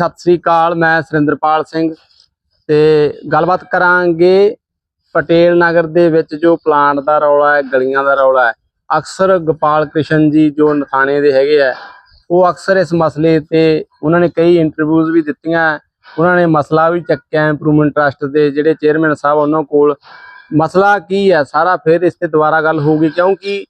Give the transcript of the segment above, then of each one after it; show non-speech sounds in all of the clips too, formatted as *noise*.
ਸਤਿ ਸ੍ਰੀ ਅਕਾਲ, ਮੈਂ ਸੁਰਿੰਦਰਪਾਲ ਸਿੰਘ ਤੇ ਗੱਲਬਾਤ ਕਰਾਂਗੇ ਪਟੇਲ ਨਗਰ ਦੇ ਵਿੱਚ ਜੋ ਪਲਾਂਟ ਦਾ ਰੌਲਾ ਹੈ, ਗਲੀਆਂ ਦਾ ਰੌਲਾ ਹੈ। ਅਕਸਰ ਗੋਪਾਲ ਕ੍ਰਿਸ਼ਨ ਜੀ ਜੋ ਨਥਾਣੇ ਦੇ ਹੈਗੇ ਆ, ਉਹ ਅਕਸਰ ਇਸ ਮਸਲੇ ਤੇ ਉਹਨਾਂ ਨੇ ਕਈ ਇੰਟਰਵਿਊਜ਼ ਵੀ ਦਿੱਤੀਆਂ, ਉਹਨਾਂ ਨੇ ਮਸਲਾ ਵੀ ਚੱਕਿਆ ਇੰਪਰੂਵਮੈਂਟ ਟਰਸਟ ਦੇ, ਜਿਹੜੇ ਚੇਅਰਮੈਨ ਸਾਹਿਬ ਉਹਨਾਂ ਕੋਲ। ਮਸਲਾ ਕੀ ਹੈ? ਸਾਰਾ ਫਿਰ ਇਸ ਤੇ ਦੁਬਾਰਾ ਗੱਲ ਹੋਊਗੀ, ਕਿਉਂਕਿ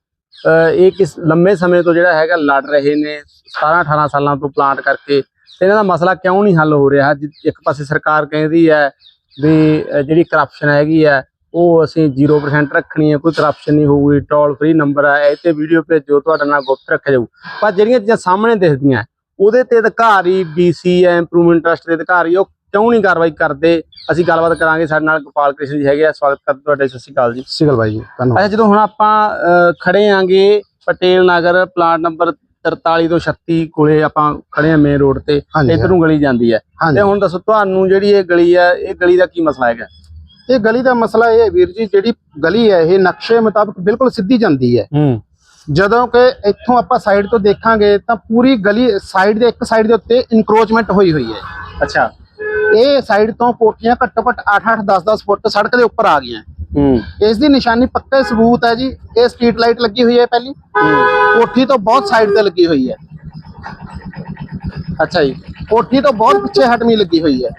ਇਹ ਕਿਸ ਲੰਮੇ ਸਮੇਂ ਤੋਂ ਜਿਹੜਾ ਹੈਗਾ ਲੜ ਰਹੇ ਨੇ 17 18 ਸਾਲਾਂ ਤੋਂ ਪਲਾਂਟ ਕਰਕੇ ਤੇ ਇਹਨਾਂ ਦਾ ਮਸਲਾ ਕਿਉਂ ਨਹੀਂ ਹੱਲ ਹੋ ਰਿਹਾ? ਇੱਕ ਪਾਸੇ ਸਰਕਾਰ ਕਹਿੰਦੀ ਹੈ ਵੀ ਜਿਹੜੀ ਕਰਪਸ਼ਨ ਹੈਗੀ ਹੈ ਉਹ ਅਸੀਂ 0% ਰੱਖਣੀ ਹੈ ਕੋਈ ਕਰਪਸ਼ਨ ਨਹੀਂ ਹੋਊਗੀ ਟੋਲ ਫ੍ਰੀ ਨੰਬਰ ਹੈ ਇਹ ਤੇ ਵੀਡੀਓ ਭੇਜੋ ਤੁਹਾਡਾ ਨਾਲ ਗੁਪਤ ਰੱਖਿਆ ਜਾਊ। ਪਰ ਜਿਹੜੀਆਂ ਚੀਜ਼ਾਂ ਸਾਹਮਣੇ ਦਿਖਦੀਆਂ ਉਹਦੇ ਤੇ ਅਧਿਕਾਰੀ ਬੀਸੀ ਇੰਪਰੂਵਮੈਂਟ ਟਰਸਟ ਦੇ ਅਧਿਕਾਰੀ ਉਹ ਕਿਉਂ ਨਹੀਂ ਕਾਰਵਾਈ ਕਰਦੇ? ਅਸੀਂ ਗੱਲਬਾਤ ਕਰਾਂਗੇ ਸਾਡੇ ਨਾਲ ਗੋਪਾਲ ਕ੍ਰਿਸ਼ਨ ਜੀ ਹੈਗੇ ਆ ਸਵਾਗਤ ਕਰਦੇ ਤੁਹਾਡੇ ਸਤਿ ਸ਼੍ਰੀ ਅਕਾਲ ਜੀ। ਸਿਗਲ ਬਾਈ ਜੀ ਧੰਨਵਾਦ। ਅੱਛਾ ਜਦੋਂ ਹੁਣ ਆਪਾਂ ਖੜੇ ਆਂਗੇ ਪਟੇਲ ਨਗਰ ਪਲਾਟ ਨੰਬਰ 43 ਤੋਂ 36 ਕੋਲੇ ਆਪਾਂ ਖੜੇ ਆ ਮੇਨ ਰੋਡ ਤੇ ਇਧਰ ਗਲੀ ਜਾਂਦੀ ਹੈ। ਤੇ ਹੁਣ ਦੱਸੋ ਤੁਹਾਨੂੰ ਜਿਹੜੀ ਇਹ ਗਲੀ ਹੈ ਇਹ ਗਲੀ ਦਾ ਕੀ ਮਸਲਾ ਹੈਗਾ? ਇਹ ਗਲੀ ਦਾ ਮਸਲਾ ਇਹ ਹੈ ਵੀਰ ਜੀ ਜਿਹੜੀ ਗਲੀ ਹੈ ਇਹ ਨਕਸ਼ੇ ਮੁਤਾਬਕ ਬਿਲਕੁਲ ਸਿੱਧੀ ਜਾਂਦੀ ਹੈ। ਜਦੋਂ ਕਿ ਇੱਥੋਂ ਆਪਾਂ ਸਾਈਡ ਤੋਂ ਦੇਖਾਂਗੇ ਤਾਂ ਪੂਰੀ ਗਲੀ ਸਾਈਡ ਦੇ ਇੱਕ ਸਾਈਡ ਦੇ ਉੱਤੇ ਇਨਕਰੋਚਮੈਂਟ ਹੋਈ ਹੋਈ ਹੈ। ਅੱਛਾ। ਇਹ ਸਾਈਡ ਤੋਂ ਕੋਠੀਆਂ ਘੱਟੋ ਘੱਟ 8-8 10-10 ਫੁੱਟ ਸੜਕ ਦੇ ਉੱਪਰ ਆ ਗਈਆਂ। ਇਸ ਦੀ ਨਿਸ਼ਾਨੀ ਪੱਕੇ ਸਬੂਤ ਹੈ ਜੀ। ਇਹ ਸਟਰੀਟ ਲਾਈਟ ਲੱਗੀ ਹੋਈ ਹੈ ਪਹਿਲੀ। ਕੋਠੀ ਤੋਂ ਬਹੁਤ ਸਾਈਡ ਤੇ ਲੱਗੀ ਹੋਈ ਹੈ। ਅੱਛਾ ਜੀ। ਕੋਠੀ ਤੋਂ ਬਹੁਤ ਪਿੱਛੇ ਹਟਵੀਂ ਲੱਗੀ ਹੋਈ ਹੈ।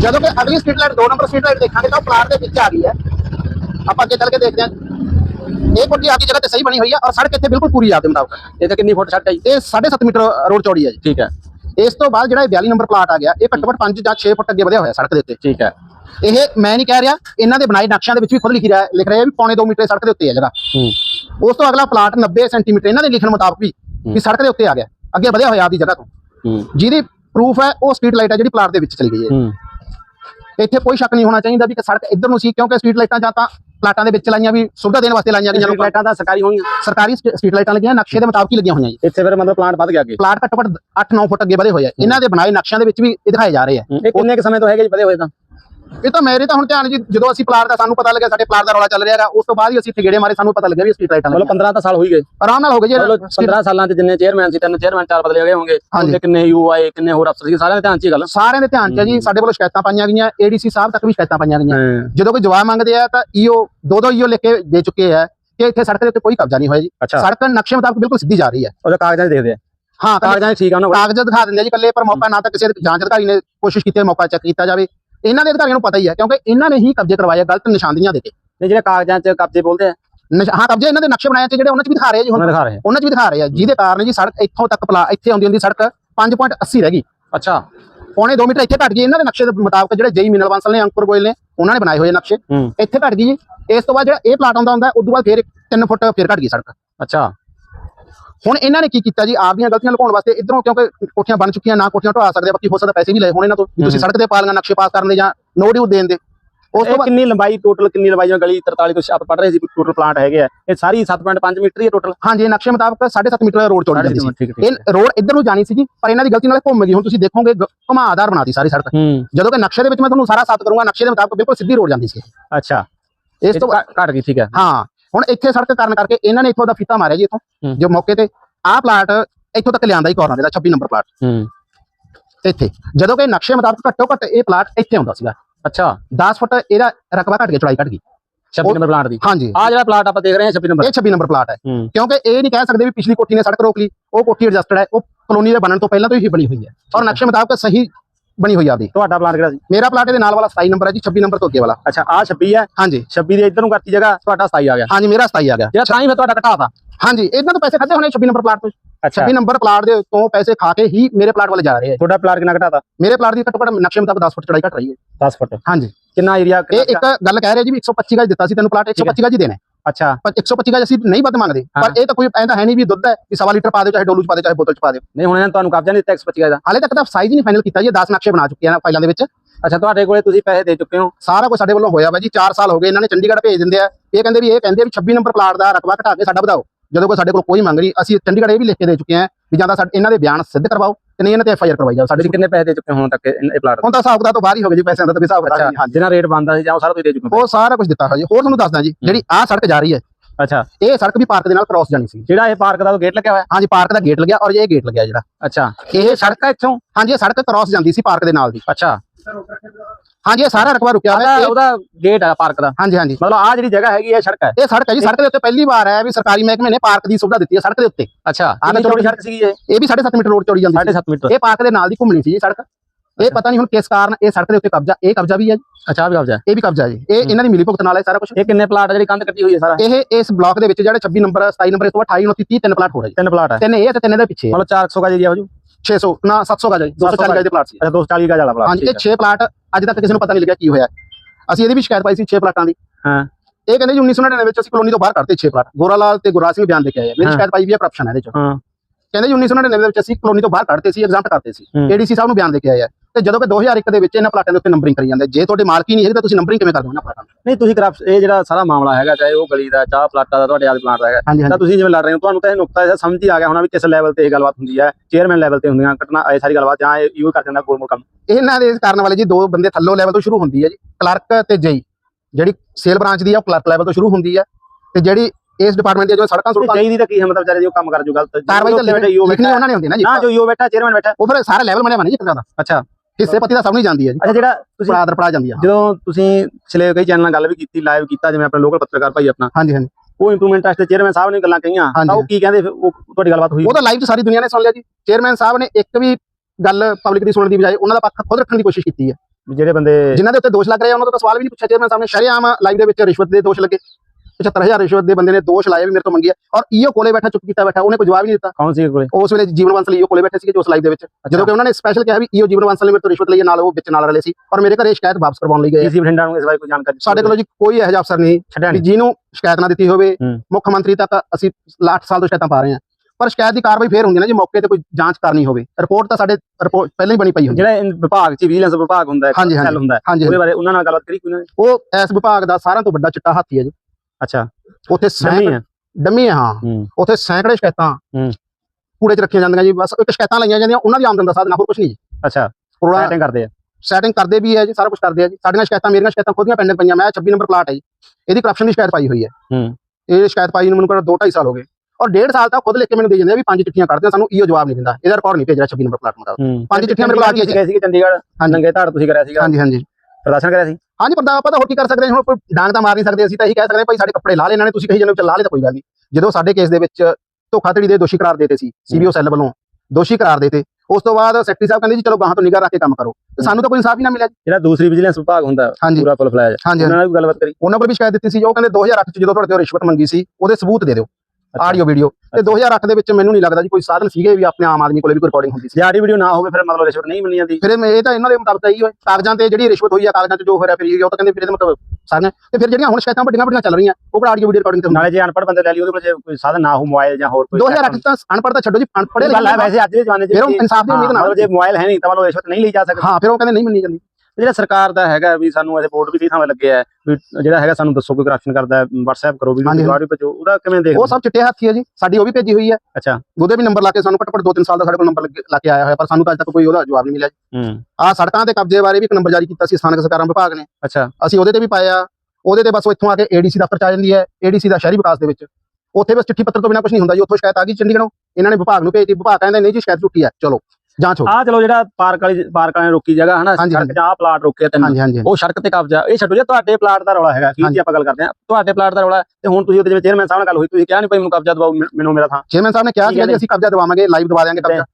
ਜਦੋਂ ਕਿ ਅਗਲੀ street light 2 number street light ਦੇਖਾਂਗੇ ਤਾਂ ਪਲਾਟ ਦੇ ਵਿੱਚ ਆ ਗਈ ਹੈ। ਆਪਾਂ ਅੱਗੇ ਚੱਲ ਕੇ ਦੇਖਦੇ ਹਾਂ। ਇਹ ਕੋਠੀ ਆਪਦੀ ਜਗ੍ਹਾ ਤੇ ਸਹੀ ਬਣੀ ਹੋਈ ਹੈ ਔਰ ਸੜਕ ਇੱਥੇ ਬਿਲਕੁਲ ਪੂਰੀ ਆਪਦੇ ਮੁਤਾਬਕ ਇਹ ਤਾਂ ਕਿੰਨੀ ਫੁੱਟ ਛੱਡ ਹੈ ਇਹ 7.5 ਮੀਟਰ ਰੋਡ ਚੌੜੀ ਹੈ ਜੀ। ਠੀਕ ਹੈ। ਇਸ ਤੋਂ ਬਾਅਦ ਜਿਹੜਾ ਇਹ 42 ਨੰਬਰ ਪਲਾਟ ਆ ਗਿਆ ਇਹ ਘੱਟੋ ਘੱਟ 5 ਜਾਂ 6 ਫੁੱਟ ਅੱਗੇ ਵਧਿਆ ਹੋਇਆ ਸੜਕ ਦੇ ਉੱਤੇ। ਠੀਕ ਹੈ। ਇਹ ਮੈਂ ਨਹੀਂ ਕਹਿ ਰਿਹਾ ਇਹਨਾਂ ਦੇ ਬਣਾਏ ਨਕਸ਼ਿਆਂ ਦੇ ਵਿੱਚ ਵੀ ਖੁਦ ਲਿਖੀ ਰਿਹਾ ਲਿਖ ਰਿਹਾ ਵੀ ਪੌਣੇ 2 ਮੀਟਰ ਸੜਕ ਦੇ ਉੱਤੇ ਹੈ ਜਗ੍ਹਾ। ਹੂੰ। ਉਸ ਤੋਂ ਅਗਲਾ ਪਲਾਟ 90 ਸੈਂਟੀਮੀਟਰ ਇਹਨਾਂ ਦੇ ਲਿਖਣ ਮੁਤਾਬਕ ਵੀ ਵੀ ਸੜਕ ਦੇ ਉੱਤੇ ਆ ਗਿਆ। ਅੱਗੇ ਵਧਿਆ ਹੋਇਆ ਆਪਦੀ ਜਗ੍ਹਾ ਤੋਂ। ਜਿਹਦੀ ਪ੍ਰੂਫ ਹੈ ਉਹ ਸਟਰੀਟ ਲਾਈਟ ਹੈ ਜਿਹੜੀ ਪਲਾਟ ਦੇ ਵਿੱਚ ਚਲੀ ਗਈ ਹੈ। ਹੂੰ। ਇੱਥੇ ਕੋਈ ਸ਼ੱਕ ਨਹੀਂ ਹੋਣਾ ਚਾਹੀਦਾ ਵੀ ਕਿ ਸੜਕ ਇੱਧਰ ਨੂੰ ਸੀ ਕਿਉਂਕਿ ਸਟਰੀਟ ਲਾਈਟਾਂ ਜਾਂ ਤਾਂ ਪਲਾਟਾਂ ਦੇ ਵਿੱਚ ਲਾਈਆਂ ਵੀ ਸੁਵਿਧਾ ਦੇਣ ਵਾਸਤੇ ਲਾਈਆਂ ਗਈਆਂ ਲੋਕਾਂ ਲਾਈਟਾਂ ਤਾਂ ਸਰਕਾਰੀ ਹੋਣਗੀਆਂ। ਸਰਕਾਰੀ ਸਟ- ਸਟਰੀਟ ਲਾਈਟਾਂ ਲੱਗੀਆਂ ਨਕਸ਼ੇ ਦੇ ਮੁਤਾਬਕ ਹੀ ਲੱਗੀਆਂ ਹੋਈਆਂ ਜੀ। ਇੱਥੇ ਫਿਰ ਮਤਲਬ ਪਲਾਂਟ ਵੱਧ ਗਿਆ ਅੱਗੇ। ਪਲਾਟ ਘੱਟੋ ਘੱਟ 8-9 ਫੁੱਟ ਅੱਗੇ ਵਧੇ ਹੋਏ ਆ। ਇਹਨਾਂ ਦੇ ਬਣਾਏ ਨਕਸ਼ਿਆਂ ਦੇ ਵਿੱਚ ਵੀ ਇਹ ਦਿਖਾਏ ਜਾ ਰਹੇ ਆ। ਇਹ ਕਿੰਨੇ ਕੁ ਸਮੇਂ ਤੋਂ ਹੈਗੇ ਜੀ ਵਧੇ ਹੋਏ ਤਾਂ? ਇਹ ਤਾਂ ਮੇਰੇ ਤਾਂ ਹੁਣ ਧਿਆਨ ਜੀ ਜਦੋਂ ਅਸੀਂ ਪਲਾਟ ਦਾ ਸਾਨੂੰ ਪਤਾ ਲੱਗਿਆ ਸਾਡੇ ਪਲਾਟ ਦਾ ਰੌਲਾ ਚੱਲ ਰਿਹਾ ਹੈਗਾ ਉਸ ਤੋਂ ਬਾਅਦ ਹੀ ਅਸੀਂ ਠੇੜੇ ਮਾਰੇ ਸਾਨੂੰ ਪਤਾ ਲੱਗਿਆ ਵੀ ਸਟਰੀਟ ਲਾਈਟਾਂ ਮਤਲਬ ਲੱਗੀਆਂ 15 ਤਾਂ ਸਾਲ ਹੋ ਹੀ ਗਏ। ਆਰਾਮ ਨਾਲ ਹੋ ਗਏ ਜੀ ਮਤਲਬ 15 ਸਾਲਾਂ ਚ ਜਿੰਨੇ ਚੇਅਰਮੈਨ ਸੀ ਤਿੰਨ ਚੇਅਰਮੈਨ ਚਾਰ ਬਦਲੇ ਗਏ ਹੋਣਗੇ। ਉਹਦੇ ਕਿੰਨੇ ਯੂ ਆਏ ਕਿੰਨੇ ਹੋਰ ਅਫਸਰ ਸੀ ਸਾਰਿਆਂ ਦੇ ਧਿਆਨ ਚ ਹੀ ਗੱਲ। ਸਾਰਿਆਂ ਦੇ ਧਿਆਨ 'ਚ ਜੀ ਸਾਡੇ ਵੱਲੋਂ ਸ਼ਿਕਾਇਤਾਂ ਪਾਈਆਂ ਗਈਆਂ ਏਡੀਸੀ ਸਾਹਿਬ ਤੱਕ ਵੀ ਸ਼ਿਕਾਇਤਾਂ ਪਾਈਆਂ ਗਈਆਂ। ਜਦੋਂ ਕੋਈ ਜਵਾਬ ਮੰਗਦੇ ਆ ਤਾਂ ਈਓ ਦੋ ਦੋ ਈਓ ਲਿਖ ਕੇ ਦੇ ਚੁੱਕੇ ਆ ਕਿ ਇੱਥੇ ਸੜਕ ਦੇ ਉੱਤੇ ਕੋਈ ਕਬਜ਼ਾ ਨਹੀਂ ਹੋਇਆ ਜੀ। ਸੜਕ ਨਕਸ਼ੇ ਮੁਤਾਬਕ ਬਿਲਕੁਲ ਸਿੱਧੀ ਜਾ ਰਹੀ ਹੈ। ਉਹਦੇ ਕਾਗਜ਼ਾਂ 'ਚ ਦੇਖਦੇ ਆ। ਹਾਂ ਤਾਂ ਕਾਗਜ਼ਾਂ 'ਚ ਠੀਕ ਆ ਉਹਨਾਂ ਕੋਲ। ਕਾਗਜ਼ ਦਿਖਾ ਦਿੰਦੇ ਆ ਜੀ ਕੱਲੇ ਪਰ ਮੌਕਾ ਨਾ ਤਾਂ ਕਿਸੇ ਜਾਂਚ ਅਧਿਕਾਰੀ ਨੇ ਕੋਸ਼ਿਸ਼ ਕੀਤੀ ਮੌਕਾ ਚੈੱਕ ਕੀਤਾ ਜਾਵੇ। ਇਹਨਾਂ ਦੇ ਅਧਿਕਾਰੀਆਂ ਨੂੰ ਪਤਾ ਹੀ ਹੈ ਕਿਉਂਕਿ ਇਹਨਾਂ ਨੇ ਹੀ ਕਬਜ਼ੇ ਕਰਵਾਏ ਆ ਗਲਤ ਨਿਸ਼ਾਨਦੀਆਂ ਦੇ ਕੇ। ਤੇ ਜਿਹੜੇ ਕਾਗਜ਼ਾਂ 'ਚ ਕਬਜ਼ੇ ਬੋਲਦੇ ਆ? ਨਿਸ਼- ਹਾਂ ਕਬਜ਼ੇ ਇਹਨਾਂ ਦੇ ਨਕਸ਼ੇ ਬਣਾਏ ਆ ਜਿਹੜੇ ਉਹਨਾਂ 'ਚ ਵੀ ਦਿਖਾ ਰਹੇ ਆ ਜੀ ਹੁਣ। ਉਹਨਾਂ ਦਿਖਾ ਰਹੇ ਆ। ਉਹਨਾਂ 'ਚ ਵੀ ਦਿਖਾ ਰਹੇ ਆ ਜਿਹਦੇ ਕਾਰਨ ਜੀ ਸੜਕ ਇੱਥੋਂ ਤੱਕ ਪਲਾ ਇੱਥੇ ਆਉਂਦੀ ਹੁੰਦੀ ਸੜਕ 5.80 ਰਹਿ ਗਈ। ਅੱਛਾ। ਪੌਣੇ 2 ਮੀਟਰ ਇੱਥੇ ਘਟ ਗਈ ਇਹਨਾਂ ਦੇ ਨਕਸ਼ੇ ਦੇ ਮੁਤਾਬਕ ਜਿਹੜੇ ਜਈ ਮਿਨਲ ਬਾਂਸਲ ਨੇ ਅੰਕੁਰ ਗੋਇਲ ਨੇ ਉਹਨਾਂ ਨੇ ਬਣਾਏ ਹੋਏ ਨਕਸ਼ੇ। ਹੂੰ। ਇੱਥੇ ਘਟ ਗਈ ਜੀ। ਇਸ ਤੋਂ ਬਾਅਦ ਜਿਹੜਾ ਇਹ ਪਲਾਟ ਆਉਂਦਾ ਹੁੰਦਾ ਉਸ ਤੋਂ ਬਾਅਦ ਫਿਰ 3 ਫੁੱਟ ਫਿਰ ਘਟ ਗਈ ਸੜਕ। ਅੱਛਾ। ਹੁਣ ਇਹਨਾਂ ਨੇ ਕੀ ਕੀਤਾ ਜੀ? ਆਪਦੀਆਂ ਗਲਤੀਆਂ ਲੁਕਾਉਣ ਵਾਸਤੇ ਇਧਰੋਂ ਕਿਉਂਕਿ ਕੋਠੀਆਂ ਬਣ ਚੁੱਕੀਆਂ ਨਾ ਕੋਠੀਆਂ ਢਵਾ ਸਕਦੇ ਬਾਕੀ ਹੋ ਸਕਦਾ ਪੈਸੇ ਵੀ ਲਏ ਹੋਣ ਇਹਨਾਂ ਤੋਂ ਵੀ ਤੁਸੀਂ। ਸੜਕ ਤੇ ਪਾਲੀਆਂ ਨਕਸ਼ੇ ਪਾਸ ਕਰਨ ਦੇ ਜਾਂ ਨੋ ਡਿਊ ਦੇਣ ਦੇ। ਉਸ ਤੋਂ ਕਿੰਨੀ ਲੰਬਾਈ ਟੋਟਲ ਕਿੰਨੀ ਲੰਬਾਈ ਗਲੀ 43 ਤੋਂ ਛੱਤ ਪੜ ਰਹੇ ਸੀ ਟੋਟਲ ਪਲਾਂਟ ਹੈਗੇ ਆ? ਇਹ ਸਾਰੀ 7.5 ਮੀਟਰ ਹੀ ਟੋਟਲ ਹਾਂਜੀ ਨਕਸ਼ੇ ਮੁਤਾਬਕ 7.5 ਮੀਟਰ ਰੋਡ ਚੌੜੀ ਸੀ। ਇਹ ਰੋਡ ਇੱਧਰ ਨੂੰ ਜਾਣੀ ਸੀ ਜੀ ਪਰ ਇਹਨਾਂ ਦੀ ਗਲਤੀ ਨਾਲ ਘੁੰਮ ਗਈ। ਹੁਣ ਤੁਸੀਂ ਦੇਖੋਗੇ ਘੁਮਾਅਦਾਰ ਬਣਾਤੀ ਸਾਰੀ ਸੜਕ। ਜਦੋਂ ਕਿ ਨਕਸ਼ੇ ਦੇ ਵਿੱਚ ਮੈਂ ਤੁਹਾਨੂੰ ਸਾਰਾ ਸਾਥ ਕਰੂੰਗਾ ਨਕਸ਼ੇ ਦੇ ਮੁਤਾਬਕ ਬਿਲਕੁਲ ਸਿੱਧੀ ਰੋਡ ਜਾਂਦੀ ਸੀ ਅੱਛਾ। ਇਸ ਤੋਂ ਘਟ ਗਈ ਠੀਕ ਹੈ। ਹਾਂ। ਹੁਣ ਇੱਥੇ ਸੜਕ ਕਰਨ ਕਰਕੇ ਇਹਨਾਂ ਨੇ ਇੱਥੋਂ ਦਾ ਫੀਤਾ ਮਾਰਿਆ ਜੀ ਇੱਥੋਂ। ਜੋ ਮੌਕੇ ਤੇ ਆਹ ਪਲਾਟ ਇੱਥੋਂ ਤੱਕ ਲਿਆਂਦਾ ਹੀ ਕਾਰਨਰ ਇਹਦਾ 26 ਨੰਬਰ ਪਲਾਟ ਹੂੰ। ਇੱਥੇ ਜਦੋਂ ਕਿ ਨਕਸ਼ੇ ਮੁਤਾਬਕ ਘੱਟੋ ਘੱਟ ਇਹ ਪਲਾਟ ਇੱਥੇ ਆਉਂਦਾ ਸੀਗਾ। ਅੱਛਾ। 10 ਫੁੱਟ ਇਹਦਾ ਰਕਬਾ ਘਟ ਗਿਆ ਚੌੜਾਈ ਘਟ ਗਈ। 26 ਉਹ- ਨੰਬਰ ਪਲਾਂਟ ਦੀ। ਹਾਂਜੀ। ਆ ਜਿਹੜਾ ਪਲਾਟ ਆਪਾਂ ਦੇਖ ਰਹੇ ਹਾਂ 26 ਨੰਬਰ ਇਹ 26 ਨੰਬਰ ਪਲਾਟ ਹੂੰ। ਕਿਉਂਕਿ ਇਹ ਨਹੀਂ ਕਹਿ ਸਕਦੇ ਵੀ ਪਿਛਲੀ ਕੋਠੀ ਨੇ ਸੜਕ ਰੋਕ ਲਈ ਉਹ ਕੋਠੀ ਐਡਜਸਟਡ ਹੈ ਉਹ ਕਲੋਨੀ ਦੇ ਬਣਨ ਤੋਂ ਪਹਿਲਾਂ ਤੋਂ ਹੀ ਬਣੀ ਹੋਈ ਹੈ। ਔਰ ਨਕਸ਼ੇ ਮੁਤਾਬਕ ਸਹੀ ਬਣੀ ਹੋਈ ਆਦੀ ਤੁਹਾਡਾ ਪਲਾਟ ਕਿਹੜਾ ਸੀ? ਮੇਰਾ ਪਲਾਟ ਇਹਦੇ ਨਾਲ ਵਾਲਾ 27 ਨੰਬਰ ਹੈ ਜੀ 26 ਨੰਬਰ ਤੋਂ ਅੱਗੇ ਵਾਲਾ। ਅੱਛਾ ਆ 26 ਹੈ ਹਾਂਜੀ। 26 ਦੇ ਇੱਧਰ ਨੂੰ ਕਰਤੀ ਜਗ੍ਹਾ ਤੁਹਾਡਾ 27 ਆ ਗਿਆ। ਹਾਂਜੀ ਮੇਰਾ 27 ਆ ਗਿਆ। ਜਿਹੜਾ ਤਾਂ ਹੀ ਫਿਰ ਤੁਹਾਡਾ ਘਟਾਤਾ ਹਾਂਜੀ ਇਹਨਾਂ ਤੋਂ ਪੈਸੇ ਖਾਦੇ ਹੋਣੇ 26 ਨੰਬਰ ਪਲਾਟ ਤੋਂ? ਅੱਛਾ। 26 ਨੰਬਰ ਪਲਾਟ ਦੇ ਤੋਂ ਪੈਸੇ ਖਾ ਕੇ ਹੀ ਮੇਰੇ ਪਲਾਟ ਵੱਲ ਜਾ ਰਹੇ ਹੈ ਤੁਹਾਡਾ ਪਲਾਟ ਕਿੰਨਾ ਘਟਾਤਾ ਮੇਰੇ ਪਲਾਟ ਦੀ ਘੱਟੋ ਘੱਟ ਨਕਸ਼ੇ ਮੁਤਾਬਕ 10 ਫੁੱਟ ਚੜਾਈ ਘਟ ਰਹੀ ਹੈ। 10 ਫੁੱਟ। ਹਾਂਜੀ। ਕਿੰਨਾ ਏਰੀਆ ਇਹ ਇੱਕ ਗੱਲ ਕਹਿ ਰਹੇ ਜੀ ਵੀ 125 ਗਜ ਦਿੱਤਾ ਸੀ ਤੈਨੂੰ ਪਲਾਟ 125 ਗਜ ਹੀ ਦੇਣਾ। ਅੱਛਾ ਪਰ 125 ਗਜ ਅਸੀਂ ਨਹੀਂ ਵੱਧ ਮੰਗਦੇ। ਪਰ ਇਹ ਤਾਂ ਕੋਈ ਐਂਦਾ ਹੈ ਨਹੀਂ ਵੀ ਦੁੱਧ ਹੈ ਕਿ ਸਵਾ ਲੀਟਰ ਪਾ ਦਿਓ ਚਾਹੇ ਡੋਲੂ ਚ ਪਾ ਦਿਓ ਚਾਹੇ ਬੋਤਲ ਚ ਪਾ ਦਿਓ। ਨਹੀਂ ਹੁਣ ਇਹਨਾਂ ਤੁਹਾਨੂੰ ਕਬਜ਼ਾ ਨਹੀਂ ਦਿੱਤਾ 125 ਦਾ। ਹਾਲੇ ਤੱਕ ਤਾਂ ਸਾਈਜ਼ ਹੀ ਨਹੀਂ ਫਾਈਨਲ ਕੀਤਾ ਜੀ ਇਹ 10 ਨਕਸ਼ੇ ਬਣਾ ਚੁੱਕੇ ਆ ਫਾਈਲਾਂ ਦੇ ਵਿੱਚ। ਅੱਛਾ ਤੁਹਾਡੇ ਕੋਲੇ ਤੁਸੀਂ ਪੈਸੇ ਦੇ ਚੁੱਕੇ ਹੋ? ਸਾਰਾ ਕੁਝ ਸਾਡੇ ਵੱਲੋਂ ਹੋਇਆ ਵਾ ਜੀ 4 ਸਾਲ ਹੋ ਗਏ ਇਹਨਾਂ ਨੇ ਚੰਡੀਗੜ੍ਹ ਭੇਜ ਦਿੰਦੇ ਆ। ਇਹ ਕਹਿੰਦੇ ਵੀ ਇਹ ਕਹਿੰਦੇ ਵੀ 26 ਨੰਬਰ ਪਲਾਟ ਦਾ ਰਕਬਾ ਘਟਾ ਕੇ ਸਾਡਾ ਵਧਾਓ। ਜਦੋਂ ਕੋਈ ਸਾਡੇ ਕੋਲ ਕੋਈ ਮੰਗ ਨਹੀਂ ਅਸੀਂ ਚੰਡੀਗੜ੍ਹ ਇਹ ਵੀ ਲਿਖ ਕੇ ਦੇ ਚੁੱਕੇ ਆ ਵੀ ਜਾਂ ਤਾਂ ਸਾਡੇ ਇਹਨਾਂ ਦੇ ਬਿਆਨ ਸਿੱਧ ਕਰਵਾਓ ਤੇ ਨਹੀਂ ਇਹਨਾਂ ਤੇ ਐਫ ਆਈ ਆਰ ਕਰਵਾਈ ਜਾਓ ਸਾਡੇ ਤੁਸੀਂ ਕਿੰਨੇ ਪੈਸੇ ਦੇ ਚੁੱਕੇ ਹੋ ਹੁਣ ਤੱਕ ਇਹ ਪਲਾਟ ਹੁਣ ਤਾਂ ਹਿਸਾਬ ਕਿਤਾਬ ਤੋਂ ਬਾਹਰ ਹੀ ਹੋ ਗਏ ਜੀ ਪੈਸਿਆਂ ਦਾ ਤਾਂ ਵੀ ਹਿਸਾਬ ਕਿਤਾਬ ਨਹੀਂ। ਜਿੰਨਾ ਰੇਟ ਬਣਦਾ ਸੀ ਜਾਂ ਉਹ ਸਾਰਾ ਤੁਸੀਂ ਦੇ ਚੁੱਕੇ ਹੋ? ਉਹ ਸਾਰਾ ਕੁਝ ਦਿੱਤਾ ਹੋਇਆ ਜੀ। ਹੋਰ ਤੁਹਾਨੂੰ ਦੱਸਦਾ ਜੀ ਜਿਹੜੀ ਆਹ ਸੜਕ ਜਾ ਰਹੀ ਹੈ ਅੱਛਾ। ਇਹ ਸੜਕ ਵੀ ਪਾਰਕ ਦੇ ਨਾਲ ਕ੍ਰਾਸ ਜਾਣੀ ਸੀ। ਜਿਹੜਾ ਇਹ ਪਾਰਕ ਦਾ ਗੇਟ ਲੱਗਿਆ ਹੋਇਆ? ਹਾਂਜੀ ਪਾਰਕ ਦਾ ਗੇਟ ਲੱਗਿਆ ਔਰ ਇਹ ਗੇਟ ਲੱਗਿਆ ਜਿਹੜਾ। ਅੱਛਾ। ਇਹ ਸੜਕ ਹੈ ਇੱਥੋਂ? ਹਾਂਜੀ ਇਹ ਸੜਕ ਕ੍ਰਾਸ ਜਾਂਦੀ ਸੀ ਪਾਰਕ ਦੇ ਨਾਲ ਦੀ। ਅੱਛਾ। ਹਾਂਜੀ ਇਹ ਸਾਰਾ ਰਕਬਾ ਰੁਕਿਆ ਹੋਇਆ। ਹੈ। ਉਹਦਾ ਗੇਟ ਹੈ ਪਾਰਕ ਦਾ। ਹਾਂਜੀ ਹਾਂਜੀ। ਮਤਲਬ ਆ ਜਿਹੜੀ ਜਗ੍ਹਾ ਹੈਗੀ ਇਹ ਸੜਕ ਹੈ। ਇਹ ਸੜਕ ਹੈ ਜੀ। ਸੜਕ ਦੇ ਉੱਤੇ ਪਹਿਲੀ ਵਾਰ ਹੈ ਵੀ ਸਰਕਾਰੀ ਮਹਿਕਮੇ ਨੇ ਪਾਰਕ ਦੀ ਸੁਵਿਧਾ ਦਿੱਤੀ ਹੈ ਸੜਕ ਦੇ ਉੱਤੇ। ਅੱਛਾ ਆਹ ਚੌੜੀ ਸੜਕ ਸੀਗੀ ਇਹ? ਇਹ ਵੀ 7.5 ਮੀਟਰ ਰੋਡ ਚੌੜੀ ਜਾਂਦੀ 7.5 ਮੀਟਰ। ਇਹ ਪਾਰਕ ਦੇ ਨਾਲ ਦੀ ਘੁੰਮਣੀ ਸੀ ਜੀ ਸੜਕ। ਇਹ ਪਤਾ ਨਹੀਂ ਹੁਣ ਕਿਸ ਕਾਰਨ ਇਹ ਸੜਕ ਦੇ ਉੱਤੇ ਕਬਜ਼ਾ ਇਹ ਕਬਜ਼ਾ ਵੀ ਹੈ ਜੀ, ਅੱਛਾ ਵੀ ਕਬਜ਼ਾ ਇਹ ਵੀ ਕਬਜ਼ਾ ਜੀ। ਇਹ ਇਹਨਾਂ ਦੀ ਮਿਲੀ ਭੁਗਤ ਨਾਲ ਹੈ ਸਾਰਾ ਕੁਝ ਇਹ ਕਿੰਨੇ ਪਲਾਟ ਆ ਜਿਹੜੀ ਕੰਧ ਕੱਟੀ ਹੋਈ ਹੈ ਸਾਰਾ? ਇਹ ਇਸ ਬਲਾਕ ਦੇ ਵਿੱਚ ਜਿਹੜੇ 26 ਨੰਬਰ 27 ਨੰਬਰ ਇਸ ਤੋਂ ਬਾਅਦ 28 29 30 ਤਿੰਨ ਪਲਾਟ ਹੋ ਰਹੇ ਤਿੰਨ ਪਲਾਟ ਹੈ ਤਿੰਨ ਇਹ ਤੇ ਤਿੰਨ ਇਹਦੇ ਪਿੱਛੇ। ਮਤਲਬ 400 ਗਜ ਏਰੀਆ ਹੋ ਜੂ? 600 ਨਾ 700 ਗਜ ਹੈ ਜੀ। 240 ਗਜ ਦੇ ਪਲਾਟ ਸੀ। ਅੱਛਾ 240 ਗਜ ਵਾਲਾ ਪਲਾਟ ਹਾਂਜੀ ਇਹ 6 ਪਲਾਟ ਅੱਜ ਤੱਕ ਕਿਸੇ ਨੂੰ ਪਤਾ ਨਹੀਂ ਲੱਗਿਆ ਕੀ ਹੋਇਆ। ਅਸੀਂ ਇਹਦੀ ਵੀ ਸ਼ਿਕਾਇਤ ਪਾਈ ਸੀ 6 ਪਲਾਟਾਂ ਦੀ। ਹਾਂ। ਇਹ ਕਹਿੰਦੇ ਜੀ 1999 ਵਿੱਚ ਅਸੀਂ ਕਲੋਨੀ ਤੋਂ ਬਾਹਰ ਕੱਢਤੇ 6 ਪਲਾਟ। ਗੋਰਾ ਲਾਲ ਤੇ ਗੁਰਰਾਜ ਸਿੰਘ ਬਿਆਨ ਦੇ ਕੇ ਆਏ। ਮੇਰੀ। ਸ਼ਿਕਾਇਤ ਪਾਈ ਵੀ ਹੈ ਕਰਪਸ਼ਨ ਹੈ ਇਹਦੇ ਚ। ਹਾਂ। ਕਹਿੰਦੇ ਜੀ 1999 ਵਿੱਚ ਅਸੀਂ ਕਲੋਨੀ ਤੋਂ ਬਾਹਰ ਕੱਢਤੇ ਸੀ ਐਗਜ਼ਾਮਟ ਕਰਤੇ ਸੀ। ਏਡੀਸੀ ਸਾਹਿਬ ਨੂੰ ਬਿਆਨ ਦੇ ਕੇ ਆਏ ਆ। ਤੇ ਜਦੋਂ ਕਿ 2001 ਦੇ ਵਿੱਚ ਇਹਨਾਂ ਪਲਾਟਾਂ ਦੇ ਉੱਤੇ ਨੰਬਰਿੰਗ ਕਰੀ ਜਾਂਦੇ ਜੇ ਤੁਹਾਡੇ ਮਾਲਕੀ ਨਹੀਂ ਹੈਗੀ ਤਾਂ ਤੁਸੀਂ ਨੰਬਰਿੰਗ ਕਿਵੇਂ ਕਰਦੇ ਹੋ ਇਹਨਾਂ ਪਲਾਟਾਂ ਦੀ ਨਹੀਂ ਤੁਸੀਂ ਕਰਪਟ ਇਹ ਜਿਹੜਾ ਸਾਰਾ ਮਾਮਲਾ ਹੈਗਾ ਚਾਹੇ ਉਹ ਗਲੀ ਦਾ ਚਾਹ ਪਲਾਟਾ ਦਾ ਤੁਹਾਡੇ ਆਦ ਪਲਾਟ ਦਾ ਹੈਗਾ। ਤਾਂ ਤੁਸੀਂ ਜਿਵੇਂ ਲੜ ਰਹੇ ਹੋ ਤੁਹਾਨੂੰ ਤਾਂ ਇਹ ਨੁਕਤਾ ਇਹਦਾ ਸਮਝ ਹੀ ਆ ਗਿਆ ਹੋਣਾ ਵੀ ਕਿਸ ਲੈਵਲ ਤੇ ਇਹ ਗੱਲਬਾਤ ਹੁੰਦੀ ਹੈ ਚੇਅਰਮੈਨ ਲੈਵਲ ਤੇ ਹੁੰਦੀਆਂ ਘਟਨਾ ਇਹ ਸਾਰੀ ਗੱਲਬਾਤ ਜਾਂ ਇਹ ਯੂ ਕਰ ਜਾਂਦਾ ਗੋਲ ਮੋਲ ਕੰਮ। ਇਹਨਾਂ ਦੇ ਕਾਰਨ ਵਾਲੇ ਜੀ ਦੋ ਬੰਦੇ ਥੱਲੋਂ ਲੈਵਲ ਤੋਂ ਸ਼ੁਰੂ ਹੁੰਦੀ ਹੈ ਜੀ ਕਲਰਕ ਤੇ ਜਈ। ਜਿਹੜੀ ਸੇਲ ਬ੍ਰਾਂਚ ਦੀ ਆ ਉਹ ਕਲਰਕ ਲੈਵਲ ਤੋਂ ਸ਼ੁਰੂ ਹੁੰਦੀ ਹੈ ਤੇ ਜਿਹੜੀ ਇਸ ਡਿਪਾਰਟਮੈਂਟ ਦੀ ਜੋ ਸੜਕਾਂ ਸੁੜਕਾਂ ਚਾਹੀਦੀ ਤਾਂ ਕੀ ਹੈ ਮਤਲਬ ਵਿਚਾਰੇ ਜੀ ਉਹ ਕੰਮ ਕਰ ਜੋ ਗਲਤ। ਕਾਰਵਾਈ ਤਾਂ ਲਿਖਣੀ ਲਿਖਣੀ ਉਹਨਾਂ ਨੇ ਹੁੰਦੀ ਨਾ ਜੀ। ਨਾ ਜੋ ਯੋ ਬੈਠਾ ਚੇਅਰਮੈਨ ਬੈਠਾ। ਉਹ ਫਿਰ ਸਾਰਾ ਲੈਵਲ ਬਣਿਆ ਬਣੀ ਜੀ ਕਿੰਨਾ ਦਾ। ਅੱਛਾ। ਹਿੱਸੇ ਪੱਤੀ ਦਾ ਸਭ ਨੂੰ ਜਾਂਦੀ ਹੈ ਜੀ। ਅੱਛਾ ਜਿਹੜਾ ਤੁਸੀਂ ਪੜਾਦਰ ਪੜਾ ਜਾਂਦੀ ਆ ਜਦੋਂ ਤੁਸੀਂ ਪਿਛਲੇ ਕਈ ਚੈਨਲਾਂ ਨਾਲ ਗੱਲ ਵੀ ਕੀਤੀ ਲਾਈਵ ਕੀਤਾ ਜਿਵੇਂ ਆਪਣੇ ਲੋਕਲ ਪੱਤਰਕਾਰ ਭਾਈ ਆਪਣਾ। ਹਾਂਜੀ ਹਾਂਜੀ। ਉਹ ਇੰਪਰੂਵਮੈਂਟ ਵਾਸਤੇ ਚੇਅਰਮੈਨ ਸਾਹਿਬ ਨੇ ਗੱਲਾਂ ਕਹੀਆਂ। ਤਾਂ ਉਹ ਕੀ ਕਹਿੰਦੇ ਉਹ ਤੁਹਾਡੀ ਗੱਲਬਾਤ ਹੋਈ। ਉਹ ਤਾਂ ਲਾਈਵ 'ਚ ਸਾਰੀ ਦੁਨੀਆ ਨੇ ਸੁਣ ਲਿਆ ਜੀ। ਚੇਅਰਮੈਨ ਸਾਹਿਬ ਨੇ ਇੱਕ ਵੀ ਗੱਲ ਪਬਲਿਕ ਦੀ ਸੁਣਨ ਦੀ ਬਜਾਏ ਉਹਨਾਂ ਦਾ ਪੱਖ ਖੁਦ ਰੱਖਣ ਦੀ ਕੋਸ਼ਿਸ਼ ਕੀਤੀ ਹੈ। ਜਿਹੜੇ ਬੰਦੇ ਜਿਨ੍ਹਾਂ ਦੇ ਉੱਤੇ ਦੋਸ਼ ਲੱਗ ਰਹੇ ਆ ਉਹਨਾਂ ਤੋਂ ਤਾਂ ਸਵਾਲ ਵੀ ਨਹੀਂ ਪੁੱਛਿਆ। ਚੇਅਰਮੈਨ ਸਾਹਿਬ ਨੇ ਸ਼ਰੇਆਮ ਲਾਈਵ ਦੇ ਵਿੱਚ ਰਿਸ਼ਵਤ ਦੇ ਦੋਸ਼ ਲੱਗੇ। 75000 ਰਿਸ਼ਵਤ ਦੇ ਬੰਦੇ ਨੇ ਦੋਸ਼ ਲਾਏ ਵੀ ਮੇਰੇ ਤੋਂ ਮੰਗੀ ਹੈ ਔਰ ਈਓ ਕੋਲੇ ਬੈਠਾ ਚੁੱਪ ਕੀਤਾ ਬੈਠਾ ਉਹਨੇ ਕੋਈ ਜਵਾਬ ਹੀ ਨਹੀਂ ਦਿੱਤਾ ਕੌਣ ਸੀ ਕੋਲੇ ਉਸ ਵੇਲੇ ਜੀਵਨ ਬੰਸਲ ਈਓ ਕੋਲੇ ਬੈਠੇ ਸੀਗੇ ਜੋ ਉਸ ਲਾਈਵ ਦੇ ਵਿੱਚ ਜਦੋਂ ਕਿ ਉਹਨਾਂ ਨੇ ਸਪੈਸ਼ਲ ਕਿਹਾ ਵੀ ਈਓ ਜੀਵਨ ਬੰਸਲ ਨੇ ਮੇਰੇ ਤੋਂ ਰਿਸ਼ਵਤ ਲਈ ਨਾਲ ਉਹ ਵਿੱਚ ਨਾਲ ਰਲੇ ਸੀ ਔਰ ਮੇਰੇ ਘਰੇ ਸ਼ਿਕਾਇਤ ਵਾਪਸ ਕਰਵਾਉਣ ਲਈ ਗਏ ਡੀਸੀ ਬਠਿੰਡਾ ਨੂੰ ਇਸ ਬਾਰੇ ਕੋਈ ਜਾਣਕਾਰੀ ਸਾਡੇ ਕੋਲ ਜੀ ਕੋਈ ਇਹੋ ਜਿਹਾ ਅਫਸਰ ਨਹੀਂ ਜਿਹਨੂੰ ਸ਼ਿਕਾਇਤ ਨਾ ਦਿੱਤੀ ਹੋਵੇ। ਮੁੱਖ ਮੰਤਰੀ ਤੱਕ ਅਸੀਂ 8 ਸਾਲ ਤੋਂ ਸ਼ਿਕਾਇਤਾਂ ਪਾ ਰਹੇ ਹਾਂ ਪਰ ਸ਼ਿਕਾਇਤ ਦੀ ਕਾਰਵਾਈ ਫੇਰ ਹੁੰਦੀ ਹੈ ਨਾ ਜੀ ਮੌਕੇ ਤੇ ਕੋਈ ਜਾਂਚ ਕਰਨੀ ਹੋਵੇ ਰਿਪੋਰਟ ਤਾਂ ਸਾਡੇ ਰਿਪੋਰਟ ਪਹਿਲਾਂ ਹੀ ਬਣੀ ਪਈ ਹੁੰਦੀ ਜਿਹੜਾ ਵਿਭਾਗ ਚ ਵਿਜੀਲੈਂਸ ਵਿਭਾਗ ਹੁੰਦਾ ਹੈ। ਸੈੱਲ ਹੁੰਦਾ ਉਹਦੇ ਬਾਰੇ ਉਹਨਾਂ ਨਾਲ ਗੱਲਬਾਤ ਕਰੀ ਕੋਈ ਉਹ ਇਸ ਵਿਭਾਗ ਦਾ ਸਾਰਿਆਂ ਤੋਂ ਵੱਡਾ ਚਿੱਟਾ ਹਾਥੀ ਹੈ ਜੀ ਅੱਛਾ। ਉੱਥੇ ਸੈਂਕੜੇ ਡੰਮੀ ਹੈ ਹਾਂ। ਹੂੰ। ਉੱਥੇ ਸੈਂਕੜੇ ਸ਼ਿਕਾਇਤਾਂ ਹੂੰ। ਕੂੜੇ 'ਚ ਰੱਖੀਆਂ ਜਾਂਦੀਆਂ ਜੀ। ਬਸ ਇੱਕ ਸ਼ਿਕਾਇਤਾਂ ਲਾਈਆਂ ਜਾਂਦੀਆਂ ਉਹਨਾਂ ਦੀ ਆਮਦਨ ਦਾ ਸਾਧਨ ਆ, ਹੋਰ ਕੁਝ ਨਹੀਂ ਜੀ। ਅੱਛਾ। ਕਰੋੜਾਂ ਸੈਟਿੰਗ ਕਰਦੇ ਆ। ਸੈਟਿੰਗ ਕਰਦੇ ਵੀ ਹੈ ਜੀ ਸਾਰਾ ਕੁਝ ਕਰਦੇ ਆ ਜੀ। ਸਾਡੀਆਂ ਸ਼ਿਕਾਇਤਾਂ ਮੇਰੀਆਂ ਸ਼ਿਕਾਇਤਾਂ ਖੁਦ ਦੀਆਂ ਪੈਂਡਿੰਗ ਪਈਆਂ। ਮੈਂ 26 ਨੰਬਰ ਪਲਾਟ ਹੈ ਜੀ। ਇਹਦੀ ਕਰਪਸ਼ਨ ਦੀ ਸ਼ਿਕਾਇਤ ਪਾਈ ਹੋਈ ਹੈ ਹੂੰ। ਇਹ ਸ਼ਿਕਾਇਤ ਪਾਈ ਨੂੰ ਮੈਨੂੰ 2 2.5 ਸਾਲ ਹੋ ਗਏ। ਔਰ ਡੇਢ ਸਾਲ ਤੱਕ ਖੁਦ ਲਿਖ ਕੇ ਮੈਨੂੰ ਦੇ ਜਾਂਦੇ ਆ ਵੀ ਪੰਜ ਚਿੱਠੀਆਂ ਕੱਢਦੇ ਆ ਸਾਨੂੰ ਈਓ ਜਵਾਬ ਨਹੀਂ ਦਿੰਦਾ। ਇਹਦਾ ਰਿਕਾਰਡ ਨਹੀਂ ਭੇਜ ਰਿਹਾ 26 ਨੰਬਰ ਪਲਾਟ ਮੁਤਾਬਕ ਪੰਜ ਚਿੱਠੀਆਂ ਮੇਰੇ ਕੋਲ ਆ ਗਈਆਂ ਸੀਗੇ ਚੰਡੀਗੜ੍ਹ। ਨੰਗੇ ਧਾੜ ਤੁਸੀਂ ਕਰਿਆ ਸੀਗਾ? ਹਾਂਜੀ ਹਾਂਜੀ। ਪ੍ਰਦਰਸ਼ਨ ਕਰਿਆ ਸੀ? ਹਾਂਜੀ ਪਰ ਆਪਾਂ ਤਾਂ ਹੋਰ ਕੀ ਕਰ ਸਕਦੇ ਹਾਂ? ਹੁਣ ਕੋਈ ਡਾਂਗ ਤਾਂ ਮਾਰ ਨਹੀਂ ਸਕਦੇ ਅਸੀਂ ਤਾਂ ਇਹੀ ਕਹਿ ਸਕਦੇ ਹਾਂ ਭਾਈ ਸਾਡੇ ਕੱਪੜੇ ਲਾ ਲੈ ਇਹਨਾਂ ਨੇ ਤੁਸੀਂ ਕਹੀ ਜਾਂਦੇ ਹੋ ਚੱਲ ਲਾ ਲੈ ਤਾਂ ਕੋਈ ਗੱਲ ਨਹੀਂ। ਜਦੋਂ ਸਾਡੇ ਕੇਸ ਦੇ ਵਿੱਚ ਧੋਖਾਧੜੀ ਦੇ ਦੋਸ਼ੀ ਕਰਾਰ ਦੇਤੇ ਸੀ ਸੀਬੀਓ ਸੈੱਲ ਵੱਲੋਂ ਦੋਸ਼ੀ ਕਰਾਰ ਦੇਤੇ ਉਸ ਤੋਂ ਬਾਅਦ ਸੈਕਟਰੀ ਸਾਹਿਬ ਕਹਿੰਦੇ ਜੀ ਚਲੋ ਗਾਹਾਂ ਤੋਂ ਨਿਗਾਹ ਰੱਖ ਕੇ ਕੰਮ ਕਰੋ। ਤੇ ਸਾਨੂੰ ਤਾਂ ਕੋਈ ਇਨਸਾਫ ਹੀ ਨਾ ਮਿਲਿਆ ਜੀ। ਜਿਹੜਾ ਦੂਸਰੀ ਵਿਜੀਲੈਂਸ ਵਿਭਾਗ ਹੁੰਦਾ ਹਾਂਜੀ। ਪੂਰਾ ਪੁਲ ਫਲਾਇਆ ਹਾਂਜੀ ਉਹਨਾਂ ਨਾਲ ਵੀ ਗੱਲਬਾਤ ਕਰੀ। ਉਹਨਾਂ ਕੋਲ ਵੀ ਸ਼ਿਕਾਇਤ ਦਿੱਤੀ ਸੀ ਉਹ ਕਹਿੰਦੇ 2008 ਚ ਜਦੋਂ ਤੁਹਾਡੇ ਤੋਂ ਰਿਸ਼ਵਤ ਮੰਗੀ ਸੀ ਉਹਦੇ ਸਬੂਤ ਦੇ ਦਿਓ। Audio video. ਤੇ 2008 ਦੇ ਵਿੱਚ ਮੈਨੂੰ ਨਹੀਂ ਲੱਗਦਾ ਜੀ ਕੋਈ ਸਾਧਨ ਸੀਗੇ ਵੀ ਆਪਣੇ ਆਮ ਆਦਮੀ ਕੋਲੇ ਵੀ ਕੋਈ ਰਿਕਾਰਡਿੰਗ ਹੁੰਦੀ ਸੀ। ਜੇ ਆਡੀ ਵੀਡੀਓ ਨਾ ਹੋਵੇ ਫਿਰ ਮਤਲਬ ਰਿਸ਼ਵਤ ਨਹੀਂ ਮਿਲਣੀ ਜਾਂਦੀ ਫਿਰ ਇਹ ਤਾਂ ਇਹਨਾਂ ਦੇ ਮੁਤਾਬਕ ਹੀ ਹੋਏ। ਕਾਗਜ਼ਾਂ ਤੇ ਜਿਹੜੀ ਰਿਸ਼ਵਤ ਹੋਈ ਆ ਕਾਗਜ਼ਾਂ 'ਚ ਜੋ ਹੋ ਰਿਹਾ ਫਿਰ ਇਹ ਉਹ ਤਾਂ ਕਹਿੰਦੇ ਫਿਰ ਇਹਦਾ ਮਤਲਬ ਸਾਰੀਆਂ ਤੇ ਫਿਰ ਜਿਹੜੀਆਂ ਹੁਣ ਸ਼ਿਕਾਇਤਾਂ ਵੱਡੀਆਂ ਵੱਡੀਆਂ ਚੱਲ ਰਹੀਆਂ ਉਹ ਕਿਹੜਾ ਆਡੀਓ ਵੀਡੀਓ ਰਿਕਾਰਡਿੰਗ ਤੇ ਨਾਲੇ ਜੇ ਅਨਪੜ੍ਹ ਬੰਦੇ ਲੈ ਲਈ ਉਹਦੇ ਕੋਲ ਜੇ ਕੋਈ ਸਾਧਨ ਨਾ ਹੋ ਮੋਬਾਈਲ ਜਾਂ ਹੋਰ ਕੋਈ 2008 ਤਾਂ ਅਨਪੜ੍ਹ ਤਾਂ ਛੱਡੋ ਜੀ ਅਨਪੜ੍ਹੇ ਗੱਲ ਹੈ ਵੈਸੇ ਅੱਜ ਦੇ ਜ਼ਮਾਨੇ 'ਚ ਫਿਰ ਇਨਸਾਫ ਦੀ ਉਮੀਦ ਮਤਲਬ ਜੇ ਮੋਬਾਈਲ ਹੈ ਨਹੀਂ ਤਾਂ ਮਤਲਬ ਰਿਸ਼ਵਤ ਨਹੀਂ ਲਈ ਜਾ ਸਕਦੀ। ਹਾਂ ਫਿਰ ਉਹ ਕਹਿੰਦੇ ਨਹੀਂ ਮੰਨੀ ਜਾਂਦੀ। ਜਿਹੜਾ ਸਰਕਾਰ ਦਾ ਹੈਗਾ ਵੀ ਸਾਨੂੰ ਇਹ ਰਿਪੋਰਟ ਵੀ ਕਈ ਥਾਵੇਂ ਲੱਗਿਆ ਹੈ ਵੀ ਜਿਹੜਾ ਹੈਗਾ ਸਾਨੂੰ ਦੱਸੋ ਕੋਈ ਕਰਪਸ਼ਨ ਕਰਦਾ ਹੈ WhatsApp ਕਰੋ ਵੀਡੀਓ। ਰਿਕਾਰਡ ਵੀ ਭੇਜੋ ਉਹਦਾ ਕਿਵੇਂ ਦੇਖਦੇ ਉਹ ਸਭ ਚਿੱਟੇ ਹਾਥੀ ਹੈ ਜੀ ਸਾਡੀ ਉਹ ਵੀ ਭੇਜੀ ਹੋਈ ਹੈ। ਅੱਛਾ। ਉਹਦੇ ਵੀ ਨੰਬਰ ਲਾ ਕੇ ਸਾਨੂੰ ਘੱਟੋ ਘੱਟ 2-3 ਸਾਲ ਦਾ ਸਾਡੇ ਕੋਲ ਨੰਬਰ ਲਾ ਕੇ ਆਇਆ ਹੋਇਆ ਪਰ ਸਾਨੂੰ ਅਜੇ ਤੱਕ ਕੋਈ ਉਹਦਾ ਜਵਾਬ ਨਹੀਂ ਮਿਲਿਆ ਹੂੰ। ਆ ਸੜਕਾਂ ਤੇ ਕਬਜ਼ੇ ਬਾਰੇ ਵੀ ਇੱਕ ਨੰਬਰ ਜਾਰੀ ਕੀਤਾ ਸੀ ਸਥਾਨਕ ਸਰਕਾਰਾਂ ਵਿਭਾਗ ਨੇ। ਅੱਛਾ। ਅਸੀਂ ਉਹਦੇ ਤੇ ਵੀ ਪਾਇਆ ਉਹਦੇ ਤੇ ਬਸ ਇੱਥੋਂ ਆ ਕੇ ਏਡੀਸੀ ਦਫ਼ਤਰ ਚ ਆ ਜਾਂਦੀ ਹੈ ਏਡੀਸੀ ਦਾ ਸ਼ਹਿਰੀ ਵਿਕਾਸ ਦੇ ਵਿੱਚ। ਉੱਥੇ ਬਸ ਚਿੱਠੀ ਪੱਤਰ ਤੋਂ ਬਿਨਾਂ ਕੁਝ ਨਹੀਂ ਹੁੰਦਾ ਜੀ ਉੱਥੋਂ ਸ਼ਿਕਾਇਤ ਆ ਗਈ ਚੰਡੀਗੜ੍ਹੋਂ। ਇਹਨਾਂ ਨੇ ਵਿਭਾਗ ਨੂੰ ਭੇਜਤੀ ਵਿਭਾਗ ਕਹਿੰਦਾ ਨਹੀਂ ਜੀ ਸ਼ਿਕਾਇਤ ਝੂਠੀ ਹੈ ਚਲੋ। ਜਾਂਚ ਹੋ ਆ ਚਲੋ ਜਿਹੜਾ ਪਾਰਕ ਵਾਲੀ ਪਾਰਕ ਵਾਲੇ ਰੋਕੀ ਜਗ੍ਹਾ ਹਨਾ ਸੜਕ ਜਾਂ ਪਲਾਟ ਰੋਕਿਆ ਤਿੰਨ। ਉਹ ਸੜਕ ਤੇ ਕਬਜ਼ਾ ਇਹ ਛੱਡੋ ਜੇ ਤੁਹਾਡੇ ਪਲਾਟ ਦਾ ਰੌਲਾ ਹੈਗਾ ਕੀ। ਜੀ ਆਪਾਂ ਗੱਲ ਕਰਦੇ ਹਾਂ। ਤੁਹਾਡੇ ਪਲਾਟ ਦਾ ਰੌਲਾ ਤੇ ਹੁਣ ਤੁਸੀਂ ਉਹਦੇ ਵਿੱਚ ਚੇਅਰਮੈਨ ਸਾਹਿਬ ਨਾਲ ਗੱਲ ਹੋਈ ਤੁਸੀਂ ਕਿਹਾ ਨਹੀਂ ਭਾਈ ਮੈਨੂੰ ਕਬਜ਼ਾ ਦਵਾਓ ਮੈਨ- ਮੇਰਾ ਥਾਂ। ਚੇਅਰਮੈਨ ਸਾਹਿਬ ਨੇ ਕਿਹਾ ਸੀ। ਅਸੀਂ ਕਬਜ਼ਾ ਦਿਵਾਵਾਂਗੇ ਲਾਈਵ ਦਵਾ ਦਿਆਂਗੇ ਕਬਜ਼ਾ।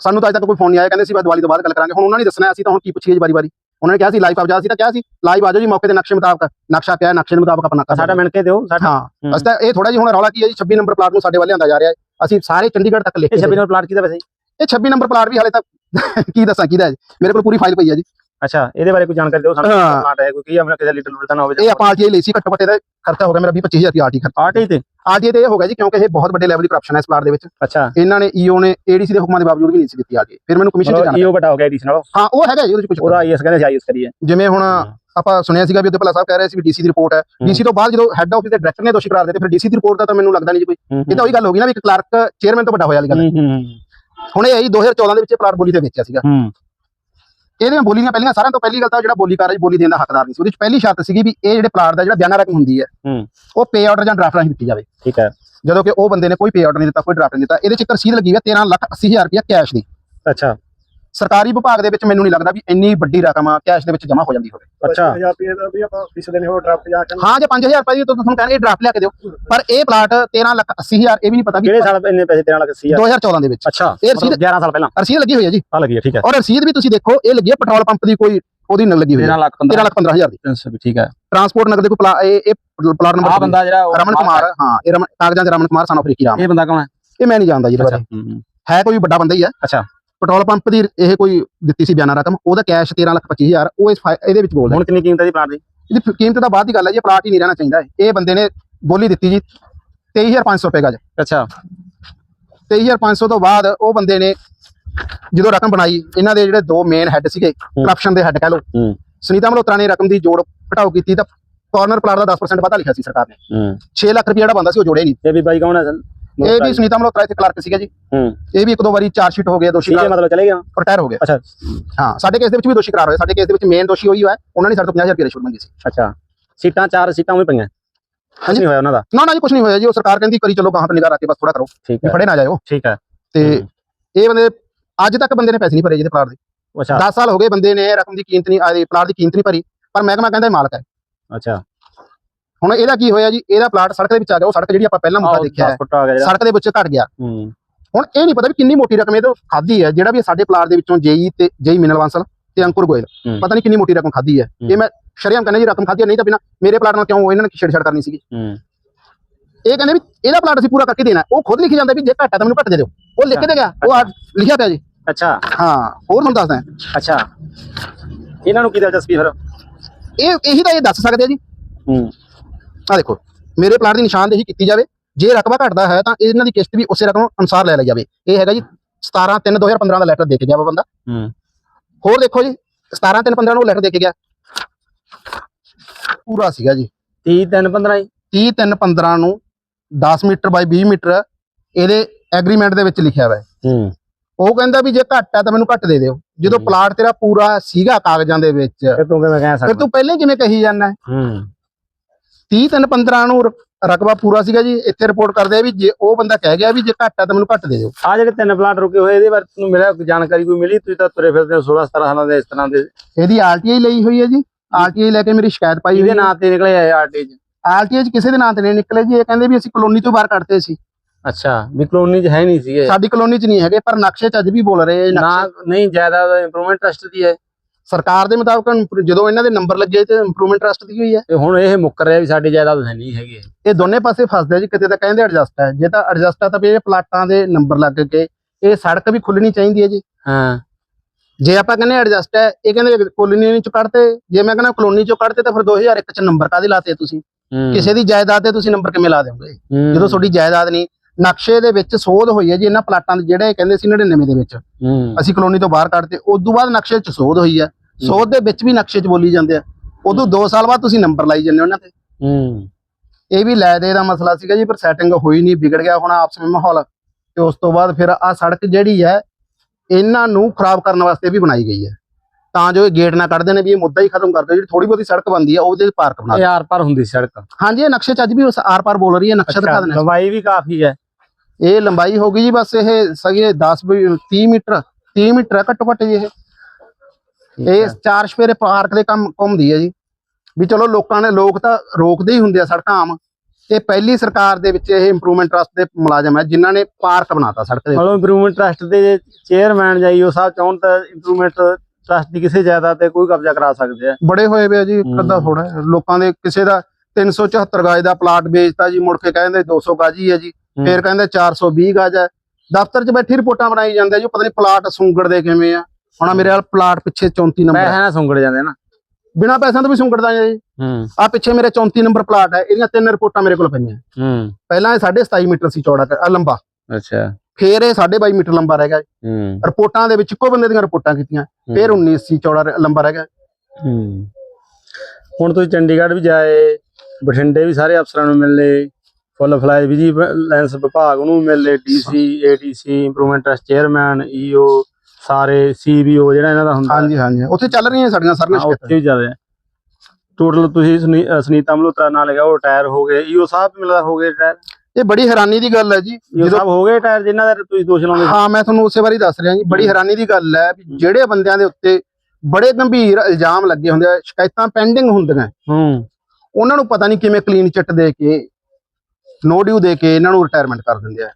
ਸਾਨੂੰ ਤਾਂ ਅਜੇ ਤੱਕ ਕੋਈ ਫੋਨ ਨਹੀਂ ਆਇਆ ਕਹਿੰਦੇ ਸੀ ਬਸ ਦੀਵਾਲੀ ਤੋਂ ਬਾਅਦ ਗੱਲ ਕਰਾਂਗੇ। ਹੁਣ ਉਹਨਾਂ ਨੇ ਦੱਸਣਾ ਅਸੀਂ ਤਾਂ ਹੁਣ ਕੀ ਪੁੱਛੀਏ ਜੀ ਵਾਰੀ ਵਾਰੀ ਉਹਨਾਂ ਨੇ ਕਿਹਾ ਸੀ ਲਾਈਵ ਕਬਜ਼ਾ ਅਸੀਂ ਤਾਂ ਕਿਹਾ ਸੀ ਲਾਈਵ ਆਜੋ ਜੀ ਮੌਕੇ ਦੇ ਨਕਸ਼ੇ ਮੁਤਾਬਕ। ਨਕਸ਼ਾ ਪਿਆ ਨਕਸ਼ੇ ਦੇ ਮੁਤਾਬਕ ਆਪਣਾ ਸਾਡਾ ਮਿਣ ਕੇ ਦਿਓ ਸਾਡਾ ਹਾਂ ਹੂੰ। ਅਸੀਂ ਤਾਂ ਇਹ ਥੋੜਾ ਜਿਹਾ ਹੁਣ ਰੌਲਾ ਕੀ ਹੈ ਜੀ 26 ਨੰਬਰ ਪਲਾਟ ਨੂੰ ਸਾਡੇ ਵੱਲ ਲਿਆਂਦਾ ਜਾ ਰਿਹਾ ਹੈ। ਅਸੀਂ ਸਾਰੇ ਚੰਡੀਗੜ੍ਹ ਤੱਕ ਲਿਖ ਇਹ ਕੇ 26 ਨੰਬਰ ਪਲਾਟ ਕਿਹਦਾ ਵੈਸੇ ਇਹ 26 ਨੰਬਰ ਪਲਾਟ ਵੀ ਹਾਲੇ ਤੱਕ *laughs* ਕੀ ਦੱਸਾਂ ਕਿਹਦਾ ਹੈ ਜੀ। ਮੇਰੇ ਕੋਲ ਪੂਰੀ ਫਾਈਲ ਪਈ ਹੈ ਜੀ। ਅੱਛਾ ਇਹਦੇ ਬਾਰੇ ਕੋਈ ਜਾਣਕਾਰੀ ਦਿਓ ਸਾਨੂੰ ਹਾਂ। ਪਲਾਟ ਹੈ ਕੋਈ ਕੀ ਆਪਣਾ ਕਿਸੇ ਲੀਟਰ ਲੁਟਾ ਨਾ ਹੋਵੇ ਇਹ ਆਪਾਂ ਆਰਟੀਆਈ ਲਈ ਸੀ ਘੱਟੋ ਘੱਟ ਇਹਦਾ ਖਰਚਾ ਹੋ ਗਿਆ ਮੇਰਾ 20 25000 ਦੀ ਆਰਟੀ ਖਰਚਾ। ਆਰਟੀ ਤੇ? ਆਰਟੀਆਈ ਤੇ ਇਹ ਹੋ ਗਿਆ ਜੀ ਕਿਉਂਕਿ ਇਹ ਬਹੁਤ ਵੱਡੇ ਲੈਵਲ ਦੀ ਕਰਪਸ਼ਨ ਹੈ ਇਸ ਪਲਾਟ ਦੇ ਵਿੱਚ। ਅੱਛਾ। ਇਹਨਾਂ ਨੇ ਈਓ ਨੇ ਏਡੀਸੀ ਦੇ ਹੁਕਮਾਂ ਦੇ ਬਾਵਜੂਦ ਵੀ ਨਹੀਂ ਸੀ ਦਿੱਤੀ ਆਰਟੀ ਫਿਰ ਮੈਨੂੰ ਕਮਿਸ਼ਨ ਮਤਲਬ ਜਾਣਾ ਈਓ ਵੱਡਾ ਹੋ ਗਿਆ ਡੀਸੀ ਨਾਲੋਂ? ਹਾਂ ਉਹ ਹੈਗਾ ਜੀ ਉਹਦੇ ਚ ਕੁਝ ਉਹਦਾ ਆਈਐਸ ਕਹਿੰਦੇ ਆਈਐਸ ਕਰੀਏ। ਜਿਵੇਂ ਹੁਣ ਆਪਾਂ ਸੁਣਿਆ ਸੀਗਾ ਵੀ ਉਹਦੇ ਭਲਾ ਸਾਹਿਬ ਕਹਿ ਰਹੇ ਸੀ ਵੀ ਡੀਸੀ ਦੀ ਰਿਪੋਰਟ ਹੈ। ਡੀਸੀ ਤੋਂ ਬਾਅਦ ਜਦੋਂ ਹੈੱਡ ਆਫਿਸ ਦੇ ਡਾਇਰੈਕਟਰ ਨੇ ਦੋਸ਼ੀ ਕਰਾਰ ਦਿੱਤੇ ਫਿਰ ਡੀਸੀ ਦੀ ਰਿਪੋਰਟ ਦਾ ਤਾਂ ਮੈਨੂੰ ਲੱਗਦਾ ਨਹੀਂ ਜੀ ਕੋਈ। ਇਹ ਤਾਂ ਉਹੀ ਗੱਲ ਹੋ ਗਈ ਨਾ ਵੀ ਇੱਕ ਕਲਰਕ ਚੇਅਰਮੈਨ ਤੋਂ ਵੱਡਾ ਹੋਇਆ ਵਾਲੀ ਗੱਲ ਹੈ। ਹੂੰ ਹੂੰ। ਹੁਣ ਇਹ ਆਈ 2014 ਦੇ ਵਿੱਚ ਇਹ ਪਲਾਟ ਬੋਲੀ ਤੇ ਵੇਚਿਆ ਸੀਗਾ। ਹੂੰ। ਇਹਦੀਆਂ ਬੋਲੀ ਦੀਆਂ ਪਹਿਲੀਆਂ ਸਾਰਿਆਂ ਤੋਂ ਪਹਿਲੀ ਗੱਲ ਤਾਂ ਜਿਹੜਾ ਬੋਲੀਕਾਰ ਹੈ ਜੀ, ਬੋਲੀ ਦੇਣ ਦਾ ਹੱਕਦਾਰ ਨਹੀਂ ਸੀ। ਉਹਦੇ ਵਿੱਚ ਪਹਿਲੀ ਸ਼ਰਤ ਸੀਗੀ ਵੀ ਇਹ ਜਿਹੜੇ ਪਲਾਟ ਦਾ ਜਿਹੜਾ ਬਿਆਨਾ ਰਕਮ ਹੁੰਦੀ ਹੈ ਹੂੰ। ਉਹ ਪੇ ਆਰਡਰ ਜਾਂ ਡਰਾਫਟ ਰਾਹੀਂ ਦਿੱਤੀ ਜਾਵੇ। ਠੀਕ ਹੈ। ਜਦੋਂ ਕਿ ਉਹ ਬੰਦੇ ਨੇ ਕੋਈ ਪੇ ਆਰਡਰ ਨਹੀਂ ਦਿੱਤਾ ਕੋਈ ਡਰਾਫਟ ਨਹੀਂ ਦਿੱਤਾ ਇਹਦੇ ਚ ਇੱਕ ਰਸੀਦ ਲੱਗੀ ਹੋਈ ਹੈ 13 ਲੱਖ 80 ਹਜ਼ਾਰ ਰੁਪਇਆ ਕੈਸ਼ ਦੀ। ਅੱਛਾ। ਸਰਕਾਰੀ ਵਿਭਾਗ ਦੇ ਵਿੱਚ ਮੈਨੂੰ ਨਹੀਂ ਲੱਗਦਾ ਵੀ ਇੰਨੀ ਵੱਡੀ ਰਕਮ ਕੈਸ਼ ਦੇ ਵਿੱਚ ਜਮ੍ਹਾਂ ਹੋ ਜਾਂਦੀ ਹੋਵੇ। ਅੱਛਾ। 1000 ਰੁਪਏ ਦਾ ਵੀ ਆਪਾਂ ਫੀਸ ਦੇਣੇ ਹੋ ਡਰਾਫਟ ਜਾ ਕੇ ਹਾਂ ਜੇ 5000 ਰੁਪਏ ਦੀ ਤਾਂ ਤੁਹਾਨੂੰ ਕਹਿੰਦੇ ਡਰਾਫਟ ਲਿਆ ਕੇ ਦਿਓ। ਪਰ ਇਹ ਪਲਾਟ 13 ਲੱਖ 80 ਹਜ਼ਾਰ ਇਹ ਵੀ ਨਹੀਂ ਪਤਾ ਵੀ ਕਿਹੜੇ ਸਾਲ ਇੰਨੇ ਪੈਸੇ ਦੇਣ ਲੱਗੇ ਸੀ 2014 ਦੇ ਵਿੱਚ। ਅੱਛਾ ਇਹ ਰਸੀਦ- 11 ਸਾਲ ਪਹਿਲਾਂ। ਰਸੀਦ ਲੱਗੀ ਹੋਈ ਹੈ ਜੀ। ਆ ਲੱਗੀ ਹੈ ਠੀਕ ਹੈ। ਔਰ ਰਸੀਦ ਵੀ ਤੁਸੀਂ ਦੇਖੋ ਇਹ ਲੱਗੀ ਹੈ ਪੈਟਰੋਲ ਪੰਪ ਦੀ ਕੋਈ ਉਹਦੀ ਨਗ ਲੱਗੀ ਹੋਈ ਹੈ। 13 ਲੱਖ 13 ਲੱਖ 15000 ਦੀ। 300 ਵੀ ਠੀਕ ਹੈ। ਟਰਾਂਸਪੋਰਟ ਨਗਰ ਦੇ ਕੋਈ ਇਹ ਇਹ ਪਲਾਟ ਨੰਬਰ ਆ ਬੰਦਾ ਜਿਹੜਾ ਰਮਨ ਕੁਮਾਰ ਹਾਂ ਇਹ ਰਮਨ ਕਾਗਜ਼ਾਂ 'ਚ ਰਮਨ ਕੁਮਾਰ ਸਾਨੂੰ ਫਰੀਕੀ ਰਾਮ ਇਹ ਬੰਦਾ ਕੌਣ ਹੈ? ਇਹ ਮੈਂ ਨਹੀਂ ਜਾਣਦਾ ਜੀ ਬਾਰੇ। ਹੈ ਕੋਈ ਵੱਡਾ ਬੰਦਾ ਹੀ ਹੈ। ਅੱਛਾ। ਪੈਟਰੋਲ ਪੰਪ ਦੀ ਇਹ ਕੋਈ ਦਿੱਤੀ ਸੀ ਬਿਆਨਾ ਰਕਮ ਉਹਦਾ ਕੈਸ਼ 13 ਲੱਖ 25000 ਉਹ ਇਸ ਇਹਦੇ ਵਿੱਚ ਬੋਲਦਾ ਹੁਣ ਕਿੰਨੀ ਕੀਮਤ ਹੈ ਜੀ ਪਲਾਟ ਦੀ? ਇਹਦੀ ਕੀਮਤ ਤਾਂ ਬਾਅਦ ਦੀ ਗੱਲ ਹੈ ਜੀ ਪਲਾਟ ਹੀ ਨਹੀਂ ਰਹਿਣਾ ਚਾਹੀਦਾ ਹੈ। ਇਹ ਬੰਦੇ ਨੇ ਬੋਲੀ ਦਿੱਤੀ ਜੀ 23500 ਰੁਪਏ ਗਜ। ਅੱਛਾ। 23500 ਤੋਂ ਬਾਅਦ ਉਹ ਬੰਦੇ ਨੇ ਜਦੋਂ ਰਕਮ ਬਣਾਈ ਇਹਨਾਂ ਦੇ ਜਿਹੜੇ ਦੋ ਮੇਨ ਹੈੱਡ ਸੀਗੇ ਕਰਪਸ਼ਨ ਦੇ ਹੈੱਡ ਕਹਿ ਲਓ। ਹੂੰ। ਸੁਨੀਤਾ ਮਲਹੋਤਰਾ ਨੇ ਰਕਮ ਦੀ ਜੋੜ ਘਟਾਓ ਕੀਤੀ ਤਾਂ ਕਾਰਨਰ ਪਲਾਟ ਦਾ 10% ਵਾਧਾ ਲਿਖਿਆ ਸੀ ਸਰਕਾਰ ਨੇ। ਹੂੰ। 6 ਲੱਖ ਰੁਪਏ ਜਿਹੜਾ ਬੰਦਾ ਸੀ ਉਹ ਜੋੜਿਆ ਹੀ ਨਹੀਂ। ਇਹ ਵੀ ਬਾਈ ਕੌਣ ਹੈ ਸਰ? ਇਹ ਵੀ ਸੁਨੀਤਾ ਮਲਹੋਤਰਾ ਇੱਥੇ ਕਲਰਕ ਸੀਗਾ ਜੀ। ਹੂੰ। ਇਹ ਵੀ ਇੱਕ ਦੋ ਵਾਰੀ ਚਾਰਜ ਸ਼ੀਟ ਹੋ ਗਿਆ ਦੋਸ਼ੀ ਹੈ ਮਤਲਬ ਚਲੇ ਗਿਆ? ਰਿਟਾਇਰ ਹੋ ਗਿਆ। ਅੱਛਾ। ਹਾਂ ਸਾਡੇ ਕੇਸ ਦੇ ਵਿੱਚ ਵੀ ਦੋਸ਼ੀ ਕਰਾਰ ਹੋਏ। ਸਾਡੇ ਕੇਸ ਦੇ ਵਿੱਚ ਮੇਨ ਦੋਸ਼ੀ ਹੋਈ ਹੋਇਆ। ਉਹਨਾਂ ਨੇ ਸਾਡੇ ਤੋਂ 50000 ਰੁਪਏ ਰਿਸ਼ਵਤ ਮੰਗੀ ਸੀ। ਅੱਛਾ। ਸੀਟਾਂ ਚਾਰ ਸੀਟਾਂ ਵੀ ਪਈਆਂ? ਹਾਂਜੀ। ਨਹੀਂ ਹੋਇਆ ਉਹਨਾਂ ਦਾ? ਨਾ ਨਾ ਜੀ ਕੁਝ ਨਹੀਂ ਹੋਇਆ ਜੀ। ਉਹ ਸਰਕਾਰ ਕਹਿੰਦੀ ਕਰੀ ਚਲੋ ਗਾਹਾਂ ਤੋਂ ਨਿਗਾਹ ਰੱਖ ਕੇ ਬਸ ਥੋੜਾ ਕਰੋ। ਠੀਕ ਵੀ ਹੈ ਫੜੇ ਨਾ ਜਾਇਓ। ਠੀਕ ਹੈ। ਤੇ। ਇਹ ਬੰਦੇ ਅੱਜ ਤੱਕ ਬੰਦੇ ਨੇ ਪੈਸੇ ਨਹੀਂ ਭਰੇ ਜਿਹਦੇ ਪਲਾਟ ਦੇ। ਅੱਛਾ। 10 ਸਾਲ ਹੋ ਗਏ ਬੰਦੇ ਨੇ ਰਕਮ ਦੀ ਕੀਮਤ ਨਹੀਂ ਆਦੀ ਪਲਾਟ ਦੀ ਕੀਮਤ ਨਹੀਂ ਭਰੀ। ਪਰ ਮਹਿਕਮਾ ਕਹਿੰਦਾ ਇਹ ਮਾਲਕ ਹੈ। ਅੱਛਾ। ਹੁਣ ਇਹਦਾ ਕੀ ਹੋਇਆ ਜੀ? ਇਹਦਾ ਪਲਾਟ ਸੜਕ ਦੇ ਵਿੱਚ ਆ ਗਿਆ। ਉਹ ਸੜਕ ਜਿਹੜੀ ਆਪਾਂ ਪਹਿਲਾਂ ਮੁੱਦਾ ਦੇਖਿਆ ਹੈ ਸੜਕ ਦੇ ਵਿੱਚ ਘਟ ਗਿਆ। ਹੁਣ ਇਹ ਨਹੀਂ ਪਤਾ ਵੀ ਕਿੰਨੀ ਮੋਟੀ ਰਕਮ ਇਹ ਤੋਂ ਖਾਦੀ ਹੈ ਜਿਹੜਾ ਵੀ ਸਾਡੇ ਪਲਾਟ ਦੇ ਵਿੱਚੋਂ ਜੇਈ ਤੇ ਜੇਈ ਮਿਨਲ ਵਾਂਸਲ ਤੇ ਅੰਕੁਰ ਗੋਇਲ। ਪਤਾ ਨਹੀਂ ਕਿੰਨੀ ਮੋਟੀ ਰਕਮ ਖਾਦੀ ਹੈ। ਇਹ ਮੈਂ ਸ਼ਰਿਆਮ ਕਹਿੰਦਾ ਜੀ ਰਕਮ ਖਾਦੀ ਨਹੀਂ ਤਾਂ ਬਿਨਾ ਮੇਰੇ ਪਲਾਟ ਨਾਲ ਕਿਉਂ ਇਹਨਾਂ ਨੇ ਛੇੜਛਾੜ ਕਰਨੀ ਸੀਗੀ? ਇਹ ਕਹਿੰਦੇ ਵੀ ਇਹਦਾ ਪਲਾਟ ਅਸੀਂ ਪੂਰਾ ਕਰਕੇ ਦੇਣਾ। ਉਹ ਖੁਦ ਲਿਖੀ ਜਾਂਦਾ ਵੀ ਜੇ ਘੱਟ ਤਾਂ ਮੈਨੂੰ ਘੱਟ ਦੇ ਦਿਓ। ਉਹ ਲਿਖ ਕੇ ਦੇ ਗਿਆ। ਉਹ ਲਿਖਿਆ ਪਿਆ ਜੀ। ਅੱਛਾ। ਹਾਂ ਹੋਰ ਤੁਹਾਨੂੰ ਦੱਸਦਾ ਅੱਛਾ। ਇਹਨਾਂ ਨੂੰ ਕੀ ਦਿਲਚਸਪੀ ਫਿਰ? ਇਹ ਇਹੀ ਤਾਂ ਇਹ ਦੱਸ ਸਕਦੇ ਆ ਜੀ। ਹੂੰ। ਆ ਦੇਖੋ ਮੇਰੇ ਪਲਾਟ ਦੀ ਨਿਸ਼ਾਨਦੇਹੀ ਕੀਤੀ ਜਾਵੇ ਜੇ ਰਕਬਾ ਘਟਦਾ ਹੈ ਤਾਂ ਇਹਨਾਂ ਦੀ ਕਿਸ਼ਤ ਵੀ ਉਸੇ ਰਕਮ ਅਨੁਸਾਰ ਲੈ ਲਈ ਜਾਵੇ। ਇਹ ਹੈਗਾ ਜੀ 17 3 2015 ਦਾ ਲੈਟਰ ਦੇ ਕੇ ਗਿਆ ਬੰਦਾ। ਹੋਰ ਦੇਖੋ ਜੀ 17 3 15 ਨੂੰ ਲੈਟਰ ਦੇ ਕੇ ਗਿਆ। ਪੂਰਾ ਸੀਗਾ ਜੀ। 30 3 15 ਜੀ। 30 3 15 ਨੂੰ 10 ਮੀਟਰ ਬਾਈ 20 ਮੀਟਰ ਇਹਦੇ ਐਗਰੀਮੈਂਟ ਦੇ ਵਿੱਚ ਲਿਖਿਆ ਹੋਇਆ ਹੈ। ਉਹ ਕਹਿੰਦਾ ਵੀ ਜੇ ਘੱਟ ਹੈ ਤਾਂ ਮੈਨੂੰ ਘੱਟ ਦੇ ਦਿਓ। ਜਦੋਂ। ਪਲਾਟ ਤੇਰਾ ਪੂਰਾ ਸੀਗਾ ਕਾਗਜ਼ਾਂ ਦੇ ਵਿੱਚ ਫਿਰ ਤੂੰ ਕਿਵੇਂ ਕਹਿ ਫਿਰ ਸਕਦਾ? ਤੂੰ ਪਹਿਲਾਂ ਕਿਵੇਂ ਕਹੀ ਜਾਂਦਾ ਹੂੰ। 30 3 15 ਨੂੰ ਰਕਬਾ ਪੂਰਾ ਸੀਗਾ ਜੀ ਇੱਥੇ ਰਿਪੋਰਟ ਕਰਦੇ ਆ ਵੀ ਜੇ ਉਹ ਬੰਦਾ ਕਹਿ ਗਿਆ ਵੀ ਜੇ ਘੱਟ ਤਾਂ ਮੈਨੂੰ ਘੱਟ ਦੇ ਦਿਓ। ਆ ਜਿਹੜੇ ਤਿੰਨ ਪਲਾਟ ਰੁਕੇ ਹੋਏ ਇਹਦੇ ਬਾਰੇ ਤੁਹਾਨੂੰ ਮਿਲਿਆ ਜਾਣਕਾਰੀ ਕੋਈ ਮਿਲੀ? ਤੁਸੀਂ ਤਾਂ ਤੁਰੇ ਫਿਰਦੇ ਹੋ 16 17 ਸਾਲਾਂ ਦੇ ਇਸ ਤਰ੍ਹਾਂ ਦੇ। ਇਹਦੀ ਆਰਟੀਆਈ ਲਈ ਹੋਈ ਹੈ ਜੀ। ਆਰਟੀਆਈ ਲੈ ਕੇ ਮੇਰੀ ਸ਼ਿਕਾਇਤ ਪਾਈ ਇਹਦੇ ਨਾਂ ਤੇ ਨਿਕਲੇ ਚ? ਆਰਟੀਆਈ 'ਚ ਕਿਸੇ ਦੇ ਨਾਂ ਤੇ ਨਹੀਂ ਨਿਕਲੇ ਜੀ। ਇਹ ਕਹਿੰਦੇ ਵੀ ਅਸੀਂ ਕਲੋਨੀ ਤੋਂ ਬਾਹਰ ਕੱਢਤੇ ਸੀ। ਅੱਛਾ ਵੀ ਕਲੋਨੀ ਚ ਹੈ ਨਹੀਂ ਸੀਗੇ ਸਾਡੀ ਕਲੋਨੀ 'ਚ ਨਹੀਂ ਹੈਗੇ ਪਰ ਨਕਸ਼ੇ 'ਚ ਅੱਜ ਵੀ ਬੋਲ ਰਹੇ ਨਾ ਨਹੀਂ ਜਾਇਦਾਦ ਇੰਪਰੂਵਮੈਂਟ ਟਰਸਟ ਦੀ ਹੈ। ਸਰਕਾਰ ਦੇ ਮੁਤਾਬਕ ਜਦੋਂ ਇਹਨਾਂ ਦੇ ਨੰਬਰ ਲੱਗੇ ਤੇ ਇੰਪਰੂਵਮੈਂਟ ਟਰਸਟ ਦੀ ਹੋਈ ਹੈ। ਤੇ ਹੁਣ ਇਹ ਮੁੱਕਰ ਰਿਹਾ ਵੀ ਸਾਡੀ ਜਾਇਦਾਦ ਹੈ ਨਹੀਂ ਹੈਗੀ। ਇਹ ਦੋਨੇ ਪਾਸੇ ਫਸਦੇ ਆ ਜੀ ਕਿਤੇ ਤਾਂ ਕਹਿੰਦੇ ਐਡਜਸਟ ਹੈ। ਜੇ ਤਾਂ ਐਡਜਸਟ ਹੈ ਤਾਂ ਫਿਰ ਇਹ ਪਲਾਟਾਂ ਦੇ ਨੰਬਰ ਲੱਗ ਕੇ ਇਹ ਸੜਕ ਵੀ ਖੁੱਲਣੀ ਚਾਹੀਦੀ ਹੈ ਜੀ। ਹਾਂ। ਜੇ ਆਪਾਂ ਕਹਿੰਦੇ ਐਡਜਸਟ ਹੈ ਇਹ ਕਹਿੰਦੇ ਕਲੋਨੀ ਚੋਂ ਕੱਢਤੇ। ਜੇ ਮੈਂ ਕਹਿੰਦਾ ਕਲੋਨੀ ਚੋਂ ਕੱਢਤੇ ਤਾਂ ਫਿਰ 2001 ਚ ਨੰਬਰ ਕਾਦੇ ਲਾਤੇ ਤੁਸੀਂ? ਕਿਸੇ ਦੀ ਜਾਇਦਾਦ ਤੇ ਤੁਸੀਂ ਨੰਬਰ ਕਿਵੇਂ ਲਾ ਦਿਓਗੇ? ਜਦੋਂ ਤੁਹਾਡੀ ਜਾਇਦਾਦ ਨਹੀਂ ਨਕਸ਼ੇ ਦੇ ਵਿੱਚ ਸੋਧ ਹੋਈ ਹੈ ਜੀ ਇਹਨਾਂ ਪਲਾਟਾਂ ਦੇ ਜਿਹੜੇ ਕਹਿੰਦੇ ਸੀ 99 ਦੇ ਵਿੱਚ। ਅਸੀਂ ਕਲੋਨੀ ਤੋਂ ਬਾਹਰ ਕੱਢਤੇ ਉਸ ਤੋਂ ਬਾਅਦ ਨਕਸ਼ੇ 'ਚ ਸੋਧ ਹੋਈ ਹੈ। ਸੋਧ ਦੇ ਵਿੱਚ ਵੀ ਨਕਸ਼ੇ 'ਚ ਬੋਲੀ ਜਾਂਦੇ ਆ। ਉਦੋਂ 2 ਸਾਲ ਬਾਅਦ ਤੁਸੀਂ ਨੰਬਰ ਲਾਈ ਜਾਂਦੇ ਉਹਨਾਂ ਤੇ। ਹੂੰ। ਇਹ ਵੀ ਲੈ ਦੇ ਦਾ ਮਸਲਾ ਸੀਗਾ ਜੀ ਪਰ ਸੈਟਿੰਗ ਹੋਈ ਨਹੀਂ ਵਿਗੜ ਗਿਆ ਹੁਣ ਆਪਸ ਵਿੱਚ ਮਾਹੌਲ। ਤੇ ਉਸ ਤੋਂ ਬਾਅਦ ਫਿਰ ਆ ਸੜਕ ਜਿਹੜੀ ਹੈ ਇਹਨਾਂ ਨੂੰ ਖਰਾਬ ਕਰਨ ਵਾਸਤੇ ਵੀ ਬਣਾਈ ਗਈ ਹੈ। ਤਾਂ ਜੋ ਇਹ ਗੇਟ ਨਾ ਕੱਢਦੇ ਨੇ ਵੀ ਇਹ ਮੁੱਦਾ ਹੀ ਖਤਮ ਕਰ ਦਿਓ। ਜਿਹੜੀ ਥੋੜੀ ਬਹੁਤੀ ਸੜਕ ਬੰਦੀ ਆ ਉਹਦੇ ਪਾਰਕ ਬਣਾ ਦਿਓ ਆਰ ਪਾਰ ਹੁੰਦੀ ਸੜਕ। ਹਾਂਜੀ ਇਹ ਨਕਸ਼ੇ 'ਚ ਅੱਜ ਵੀ ਉਸ ਆਰ ਪਾਰ ਬੋਲ ਰਹੀ ਹੈ ਨਕਸ਼ਾ ਦਿਖਾ ਦੇਣਾ ਲੰਬਾਈ ਵੀ ਕਾਫੀ ਹੈ। ਇਹ ਲੰਬਾਈ ਹੋ ਗਈ ਜੀ ਬਸ ਇਹ ਸਗੇ 10 ਵੀ 30 ਮੀਟਰ 30 ਮੀਟਰ ਹੈ ਘੱਟੋ ਘੱਟ ਜੀ ਇਹ। ਇਹ। ਚਾਰ ਸਪੇਰੇ ਪਾਰਕ ਦੇ ਕੰਮ ਘੁੰਮਦੀ ਹੈ ਜੀ। ਵੀ ਚਲੋ ਲੋਕਾਂ ਨੇ ਲੋਕ ਤਾਂ ਰੋਕਦੇ ਹੀ ਹੁੰਦੇ ਆ ਸੜਕਾਂ ਆਮ। ਇਹ ਪਹਿਲੀ ਸਰਕਾਰ ਦੇ ਵਿੱਚ ਇਹ ਇੰਪਰੂਵਮੈਂਟ ਟਰਸਟ ਦੇ ਮੁਲਾਜ਼ਮ ਹੈ ਜਿਨ੍ਹਾਂ ਨੇ ਪਾਰਕ ਬਣਾਤਾ ਸੜਕ ਦੇ ਮਤਲਬ ਇੰਪਰੂਵਮੈਂਟ ਟਰਸਟ ਦੇ ਚੇਅਰਮੈਨ ਜਾਈ ਉਹ ਸਾਹਿਬ ਚਾਹੁਣ ਤਾਂ ਇੰਪਰੂਵਮੈਂਟ ਟਰਸਟ ਦੀ ਕਿਸੇ ਜਾਇਦਾਦ ਤੇ ਕੋਈ ਕਬਜ਼ਾ ਕਰਾ ਸਕਦੇ ਆ। ਬੜੇ ਹੋਏ ਵੇ ਜੀ। ਕੱਦਾ ਥੋੜਾ ਲੋਕਾਂ ਦੇ ਕਿਸੇ ਦਾ 374 ਗਾਜ ਦਾ ਪਲਾਟ ਵੇਚਤਾ ਜੀ ਮੁੜ ਕੇ ਕਹਿੰਦੇ 200 ਗਾਜ ਹੀ ਹੈ ਜੀ। ਫਿਰ ਕਹਿੰਦੇ 420 ਗਾਜ ਹੈ। ਦਫ਼ਤਰ 'ਚ ਬੈਠੀ ਰਿਪੋਰਟਾਂ ਬਣਾਈ ਜਾਂਦੇ ਆ ਜੀ ਪਤਾ ਨਹੀਂ ਪਲਾਟ ਸੁੰਗੜਦੇ ਕਿਵੇਂ ਆ। ਹੁਣ ਮੇਰੇ ਵਾਲ ਪਲਾਟ ਪਿੱਛੇ 34 ਨੰਬਰ ਪੈਸੇ ਨਾਲ ਸੁੰਗੜ ਜਾਂਦੇ ਨਾ। ਬਿਨਾ ਪੈਸਿਆਂ ਤੋਂ ਵੀ ਸੁੰਗੜਦਾ ਜੀ ਹੂੰ। ਆ ਪਿੱਛੇ ਮੇਰੇ 34 ਨੰਬਰ ਪਲਾਟ ਹੈ ਇਹਦੀਆਂ ਤਿੰਨ ਰਿਪੋਰਟਾਂ ਮੇਰੇ ਕੋਲ ਪਈਆਂ। ਹੂੰ। ਪਹਿਲਾਂ ਇਹ 27.5 ਮੀਟਰ ਸੀ ਚੌੜਾ ਆ ਲੰਬਾ। ਅੱਛਾ। ਫਿਰ ਇਹ 22 ਮੀਟਰ ਲੰਬਾ ਰਹਿ ਗਿਆ। ਹੂੰ। ਰਿਪੋਰਟਾਂ ਦੇ ਵਿੱਚ ਇੱਕੋ ਬੰਦੇ ਦੀਆਂ ਰਿਪੋਰਟਾਂ ਕੀਤੀਆਂ। ਫਿਰ 19 ਸੀ ਚੌੜਾ ਲੰਬਾ ਰਹਿ ਗਿਆ। ਹੂੰ। ਹੁਣ ਤੁਸੀਂ ਚੰਡੀਗੜ੍ਹ ਵੀ ਜਾਏ ਬਠਿੰਡੇ ਵੀ ਸਾਰੇ ਅਫਸਰਾਂ ਨੂੰ ਮਿਲ ਫੁੱਲ ਫਲਾਈ ਵਿਜੀਲੈਂਸ ਵਿਭਾਗ ਨੂੰ ਮਿਲ ਲਏ DC ADC improvement trust chairman EO ਸਾਰੇ ਸੀਬੀਓ ਜਿਹੜਾ ਇਹਨਾਂ ਦਾ ਹੁੰਦਾ ਹਾਂਜੀ ਹਾਂਜੀ। ਉੱਥੇ ਚੱਲ ਰਹੀਆਂ ਸਾਡੀਆਂ ਸਾਰੀਆਂ ਹਾਂ, ਸ਼ਿਕਾਇਤਾਂ ਉੱਥੇ ਵੀ ਚੱਲ ਰਿਹਾ ਟੋਟਲ ਤੁਸੀਂ ਸੁਨੀ- ਅ, ਸੁਨੀਤਾ ਮਲਹੋਤਰਾ ਨਾਲ ਲਗਾ ਉਹ ਰਿਟਾਇਰ ਹੋ ਗਏ। ਈਓ ਸਾਹਿਬ ਵੀ ਮਿਲਦਾ ਹੋ ਗਏ ਰਿਟਾਇਰ ਇਹ ਬੜੀ ਹੈਰਾਨੀ ਦੀ ਗੱਲ ਹੈ ਜੀ। ਈਓ ਸਾਹਿਬ ਹੋ ਗਏ ਰਿਟਾਇਰ ਜਿਨ੍ਹਾਂ ਦਾ ਤੁਸੀਂ ਦੋਸ਼ ਲਾਉਂਦੇ ਸੀ ਹਾਂ ਮੈਂ ਤੁਹਾਨੂੰ ਉਸੇ ਬਾਰੇ ਦੱਸ ਰਿਹਾ ਜੀ ਬੜੀ ਹੈਰਾਨੀ ਦੀ ਗੱਲ ਹੈ ਵੀ ਜਿਹੜੇ ਬੰਦਿਆਂ ਦੇ ਉੱਤੇ ਬੜੇ ਗੰਭੀਰ ਇਲਜ਼ਾਮ ਲੱਗੇ ਹੁੰਦੇ ਆ ਸ਼ਿਕਾਇਤਾਂ ਪੈਂਡਿੰਗ ਹੁੰਦੀਆਂ। ਹੂੰ। ਉਹਨਾਂ ਨੂੰ ਪਤਾ ਨਹੀਂ ਕਿਵੇਂ ਕਲੀਨ ਚਿੱਟ ਦੇ ਕੇ ਨੋ ਡਿਊ ਦੇ ਕੇ ਇਹਨਾਂ ਨੂੰ ਰਿਟਾਇਰਮੈਂਟ ਕਰ ਦਿੰਦੇ ਆ।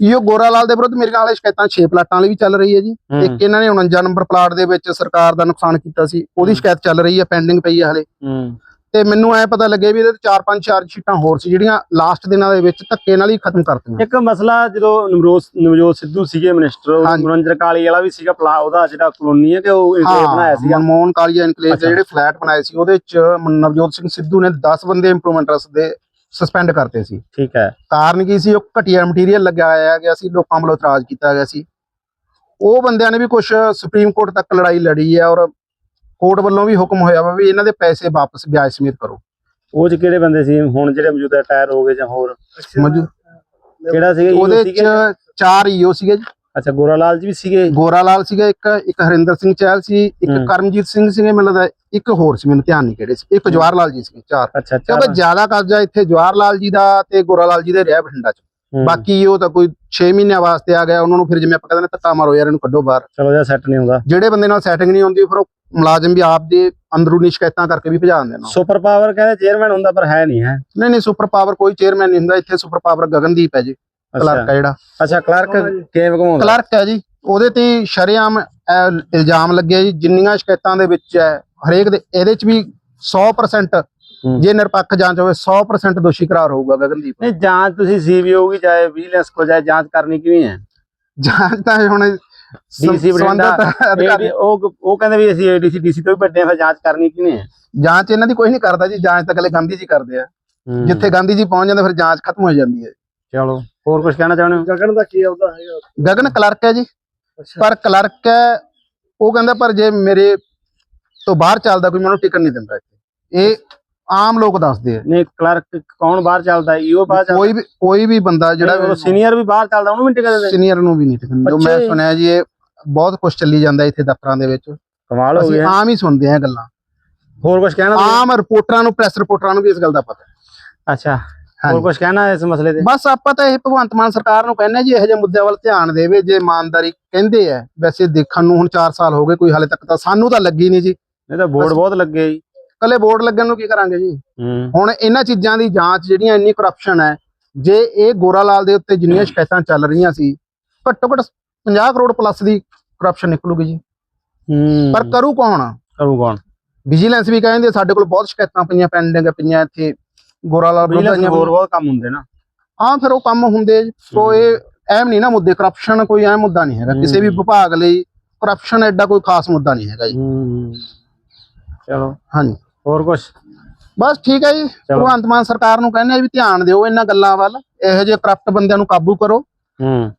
ਇਹੋ ਗੋਰਾ ਲਾਲ ਦੇ ਵਿਰੁੱਧ ਮੇਰੇ ਨਾਲ ਇਹ ਸ਼ਿਕਾਇਤਾਂ 6 ਪਲਾਟਾਂ ਵਾਲੀ ਵੀ ਚੱਲ ਰਹੀ ਹੈ ਜੀ। ਇੱਕ ਇਹਨਾਂ ਨੇ 49 ਨੰਬਰ ਪਲਾਟ ਦੇ ਵਿੱਚ ਸਰਕਾਰ ਦਾ ਨੁਕਸਾਨ ਕੀਤਾ ਸੀ। ਉਹਦੀ ਸ਼ਿਕਾਇਤ ਚੱਲ ਰਹੀ ਹੈ ਪੈਂਡਿੰਗ ਪਈ ਹੈ ਹਲੇ। ਹੂੰ। ਤੇ ਮੈਨੂੰ ਐ ਪਤਾ ਲੱਗੇ ਵੀ ਇਹਦੇ ਤੇ ਚਾਰ ਪੰਜ ਚਾਰ ਸ਼ੀਟਾਂ ਹੋਰ ਸੀ ਜਿਹੜੀਆਂ ਲਾਸਟ ਦਿਨਾਂ ਦੇ ਵਿੱਚ ਧੱਕੇ ਨਾਲ ਹੀ ਖਤਮ ਕਰਤੀਆਂ। ਇੱਕ ਮਸਲਾ ਜਦੋਂ ਨਵਰੋਜ ਨਵਜੋਤ ਸਿੱਧੂ ਸੀਗੇ ਮਿਨਿਸਟਰ। ਮਨੋਰੰਜਨ ਕਾਲੀ ਵਾਲਾ ਵੀ ਸੀਗਾ ਪਲਾ ਉਹਦਾ ਜਿਹੜਾ ਕਲੋਨੀ ਹੈ ਕਿ ਉਹ ਇਨਕਲੇਵ ਬਣਾਇਆ ਸੀਗਾ? ਮਨਮੋਹਨ ਕਾਲੀਆ ਇਨਕਲੇਵ। ਜਿਹੜੇ ਫਲੈਟ ਬਣਾਏ ਸੀ ਉਹਦੇ ਚ ਨਵਜੋਤ ਸਿੰਘ ਸਿੱਧੂ ਨੇ 10 ਬੰਦੇ ਇੰਪਰੂਵਮੈਂਟਰਸ ਦੇ ਸਸਪੈਂਡ ਕਰਤੇ ਸੀ। ਠੀਕ ਹੈ। ਕਾਰਨ ਕੀ ਸੀ? ਉਹ ਘਟੀਆ ਮਟੀਰੀਅਲ ਲਗਾਇਆ ਗਿਆ ਸੀ ਲੋਕਾਂ ਵੱਲੋਂ ਇਤਰਾਜ਼ ਕੀਤਾ ਗਿਆ ਸੀ। ਉਹ ਬੰਦਿਆਂ ਨੇ ਵੀ ਕੁਝ ਸੁਪਰੀਮ ਕੋਰਟ ਤੱਕ ਲੜਾਈ ਲੜੀ ਹੈ ਔਰ ਕੋਰਟ ਵੱਲੋਂ ਵੀ ਹੁਕਮ ਹੋਇਆ ਵਾ ਵੀ ਇਹਨਾਂ ਦੇ ਪੈਸੇ ਵਾਪਸ ਵਿਆਜ ਸਮੇਤ ਕਰੋ। ਉਹ ਚ ਕਿਹੜੇ ਬੰਦੇ ਸੀ? ਹੁਣ ਜਿਹੜੇ ਮੌਜੂਦਾ ਰਿਟਾਇਰ ਹੋ ਗਏ ਜਾਂ ਹੋਰ? ਕਿਹੜਾ ਸੀਗਾ ਉਹਦੇ? ਚ ਚਾਰ ਈਓ ਸੀਗੇ ਜੀ। ਅੱਛਾ ਗੋਰਾ ਲਾਲ ਜੀ ਵੀ ਸੀਗੇ? ਗੋਰਾ ਲਾਲ ਸੀਗਾ ਇੱਕ ਇੱਕ ਹਰਿੰਦਰ ਸਿੰਘ ਚਹਿਲ ਸੀ ਇੱਕ। ਕਰਮਜੀਤ ਸਿੰਘ ਸੀਗੇ ਮੈਨੂੰ ਲੱਗਦਾ ਇੱਕ ਹੋਰ ਸੀ ਮੈਨੂੰ ਧਿਆਨ ਨਹੀਂ ਕਿਹੜੇ ਸੀ। ਇੱਕ ਜਵਾਹਰ ਲਾਲ ਜੀ ਸੀਗੇ ਚਾਰ। ਅੱਛਾ ਕਿਉਂਕਿ ਜ਼ਿਆਦਾ ਕਬਜ਼ਾ ਇੱਥੇ ਜਵਾਹਰ ਲਾਲ ਜੀ ਦਾ ਤੇ ਗੋਰਾ ਲਾਲ ਜੀ ਦੇ ਰਿਹਾ ਬਠਿੰਡਾ ਚ। ਬਾਕੀ ਉਹ ਤਾਂ ਕੋਈ 6 ਮਹੀਨਿਆਂ ਵਾਸਤੇ ਆ ਗਿਆ ਉਹਨਾਂ ਨੂੰ ਫਿਰ ਜਿਵੇਂ ਆਪਾਂ ਕਹਿੰਦੇ ਨੇ ਧੱਕਾ ਮਾਰੋ ਯਾਰ ਇਹਨੂੰ ਕੱਢੋ ਬਾਹਰ। ਚਲੋ ਜਿਆ ਸੈੱਟ ਨਹੀਂ ਹੁੰਦਾ। ਜਿਹੜੇ ਬੰਦੇ ਨਾਲ ਸੈਟਿੰਗ ਨਹੀਂ ਹੁੰਦੀ ਫਿਰ ਉਹ ਮੁਲਾਜ਼ਮ ਵੀ ਆਪ ਦੇ ਅੰਦਰੂਨੀ ਸ਼ਿਕਾਇਤਾਂ ਕਰਕੇ ਵੀ ਭਜਾ ਦਿੰਦੇ ਨੇ। ਸੁਪਰ ਪਾਵਰ ਕਹਿੰਦੇ ਚੇਅਰਮੈਨ ਹੁੰਦਾ ਪਰ ਹੈ ਨਹੀਂ ਹੈ। ਨਹੀਂ ਨਹੀਂ ਸੁਪਰ ਪਾਵਰ ਕੋਈ ਚੇਅਰਮੈਨ ਨਹੀਂ ਹੁੰਦਾ ਇੱਥੇ ਸੁਪਰ ਪਾਵਰ ਗਗਨਦੀਪ ਹੈ ਜੀ। ਕਲਰਕ ਹੈ ਜਿਹੜਾ। ਅੱਛਾ ਕਲਰਕ ਕਿਵੇਂ ਘਮਾਉਂਦਾ? ਕਲਰਕ ਹੈ ਜੀ। ਉਹਦੇ ਤੇ ਸ਼ਰੇਆਮ ਇਲਜ਼ਾਮ ਲੱਗਿਆ ਜੀ ਜਿੰਨੀਆਂ ਸ਼ਿਕਾਇਤਾਂ ਦੇ ਵਿੱਚ ਹੈ ਹਰੇਕ ਦੇ ਇਹਦੇ ਚ ਵੀ 100% ਹੂੰ। ਜੇ ਨਿਰਪੱਖ ਜਾਂਚ ਹੋਵੇ 100% ਦੋਸ਼ੀ ਕਰਾਰ ਹੋਊਗਾ ਗਗਨਦੀਪ। ਨਹੀਂ ਜਾਂਚ ਤੁਸੀਂ ਸੀਬੀਓ ਕੀ ਚਾਹੇ ਵਿਜੀਲੈਂਸ ਕੋ ਜਾਏ ਜਾਂਚ ਕਰਨੀ ਕਿਵੇਂ ਹੈ? ਜਾਂਚ ਤਾਂ ਹੁਣ ਬਠਿੰਡਾ, ਸੰਬੰਧਿਤ ਅਧਿਕਾਰੀ ਉਹ ਉਹ ਕਹਿੰਦੇ ਵੀ ਅਸੀਂ ਏਡੀਸੀ ਡੀਸੀ ਤੋਂ ਵੀ ਵੱਡੇ ਆ ਫਿਰ ਜਾਂਚ ਕਰਨੀ ਕਿਵੇਂ ਹੈ? ਜਾਂਚ ਇਹਨਾਂ ਦੀ ਕੋਈ ਨਹੀਂ ਕਰਦਾ ਜੀ ਜਾਂਚ ਤਾਂ ਇਕੱਲੇ ਗਾਂਧੀ ਜੀ ਕਰਦੇ ਆ। ਜਿੱਥੇ ਗਾਂਧੀ ਜੀ ਪਹੁੰਚ ਜਾਂਦੇ ਫਿਰ ਜਾਂਚ ਖਤਮ ਹੋ ਜਾਂਦੀ ਹੈ। ਚਲੋ। ਹੋਰ ਕੁਝ ਕਹਿਣਾ ਚਾਹੁੰਦੇ ਹੋ? ਗਗਨ ਦਾ ਕੀ ਆਉਦਾ ਹੈਗਾ ਗਗਨ ਕਲਰਕ ਹੈ ਜੀ। ਪਰ ਕਲਰਕ ਹੈ ਉਹ ਕਹਿੰਦਾ ਪਰ ਜੇ ਮੇਰੇ ਤੋਂ ਬਾਹਰ ਚੱਲਦਾ ਕੋਈ ਮੈਨੂੰ ਟਿਕਟ ਨਹੀਂ ਦਿੰਦਾ ਇੱਥੇ। ਇਹ ਆਮ ਲੋਕ ਦੱਸਦੇ ਆ। ਨਹੀਂ ਕਲਰਕ ਕੌਣ ਬਾਹਰ ਚੱਲਦਾ ਈਓ ਬਾਹਰ ਚੱਲਦਾ ਕੋਈ ਵੀ ਕੋਈ ਵੀ ਬੰਦਾ ਜਿਹੜਾ ਸੀਨੀਅਰ ਵੀ ਬਾਹਰ ਚੱਲਦਾ ਉਹਨੂੰ ਵੀ ਟਿਕਟ ਦਿੰਦੇ? ਸੀਨੀਅਰ ਨੂੰ ਵੀ ਨਹੀਂ ਉਹ ਅੱਛਾ ਮੈਂ ਜੀ। ਸੁਣਿਆ ਜੀ ਇਹ ਬਹੁਤ ਕੁਝ ਚੱਲੀ ਜਾਂਦਾ ਇੱਥੇ ਦਫ਼ਤਰਾਂ ਦੇ ਵਿੱਚ। ਕਮਾਲ ਹੋ ਅਸੀਂ ਗਿਆ। ਆਮ ਹੀ ਸੁਣਦੇ ਆ ਗੱਲਾਂ। ਹੋਰ ਕੁਝ ਕਹਿਣਾ? ਆਮ ਰਿਪੋਰਟਰਾਂ ਨੂੰ ਪ੍ਰੈਸ ਰਿਪੋਰਟਰਾਂ ਨੂੰ ਵੀ ਇਸ ਗੱਲ ਦਾ ਪਤਾ। ਅੱਛਾ। ਹੋਰ ਕੁਝ ਕਹਿਣਾ ਇਸ ਮਸਲੇ ਤੇ? ਬਸ ਆਪਾਂ ਤਾਂ ਇਹ ਭਗਵੰਤ ਮਾਨ ਸਰਕਾਰ ਨੂੰ ਕਹਿੰਦੇ ਜੀ ਇਹੋ ਜਿਹੇ ਮੁੱਦਿਆਂ ਵੱਲ ਧਿਆਨ ਦੇਵੇ ਜੇ ਇਮਾਨਦਾਰੀ ਕਹਿੰਦੇ ਆ। ਵੈਸੇ ਦੇਖਣ ਨੂੰ ਹੁਣ 4 ਸਾਲ ਹੋ ਗਏ ਕੋਈ ਹਾਲੇ ਤੱਕ ਤਾਂ ਸਾਨੂੰ ਤਾਂ ਲੱਗੀ ਨਹੀਂ ਜੀ। ਨਹੀਂ ਤਾਂ ਬੋਰਡ ਬਹੁਤ ਲੱਗੇ ਜੀ। ਕੱਲੇ ਬੋਰਡ ਲੱਗਣ ਨੂੰ ਕੀ ਕਰਾਂਗੇ ਜੀ? ਹੁਣ ਇਹਨਾਂ ਚੀਜ਼ਾਂ ਦੀ ਜਾਂਚ ਜਿਹੜੀਆਂ ਇੰਨੀ ਕਰਪਸ਼ਨ ਹੈ ਜੇ ਇਹ ਗੋਰਾ ਲਾਲ ਦੇ ਉੱਤੇ ਜਿੰਨੀਆਂ ਸ਼ਿਕਾਇਤਾਂ ਚੱਲ ਰਹੀਆਂ ਸੀ ਘੱਟੋ ਘੱਟ 50 ਕਰੋੜ ਪਲੱਸ ਦੀ ਕਰਪਸ਼ਨ ਨਿਕਲੂਗੀ ਜੀ। ਪਰ ਕਰੂ ਕੌਣ? ਕਰੂ ਕੌਣ? ਵਿਜੀਲੈਂਸ ਵੀ ਕਹਿੰਦੇ ਸਾਡੇ ਕੋਲ ਬਹੁਤ ਸ਼ਿਕਾਇਤਾਂ ਪਈਆਂ ਪੈਂਡਿੰਗ ਪਈਆਂ ਇੱਥੇ। ਗੋਰਾ ਲਾਲ ਆਈਆਂ ਹੋਰ ਬਹੁਤ ਕੰਮ ਹੁੰਦੇ ਨਾ। ਹਾਂ ਫਿਰ ਉਹ ਕੰਮ ਹੁੰਦੇ। ਸੋ ਇਹ ਐਮ ਨਹੀਂ ਨਾ ਮੁੱਦੇ ਕਰਪਸ਼ਨ ਕੋਈ ਐਮ ਮੁੱਦਾ ਨਹੀਂ ਹੈਗਾ। ਕਿਸੇ ਵੀ। ਵਿਭਾਗ ਲਈ ਕਰਪਸ਼ਨ ਐਡਾ ਕੋਈ ਖਾਸ ਮੁੱਦਾ ਨਹੀਂ ਹੈਗਾ ਜੀ। ਚਲੋ। ਹਾਂਜੀ। ਹੋਰ ਕੁਝ ਬਸ ਠੀਕ ਹੈ ਜੀ। ਭਗਵੰਤ ਮਾਨ ਸਰਕਾਰ ਨੂੰ ਕਹਿੰਦੇ ਆ ਵੀ ਧਿਆਨ ਦਿਓ ਇਹਨਾਂ ਗੱਲਾਂ ਵੱਲ। ਇਹੋ ਜਿਹੇ ਕਰਪਟ ਬੰਦਿਆਂ ਨੂੰ ਕਾਬੂ ਕਰੋ। ਹੂੰ।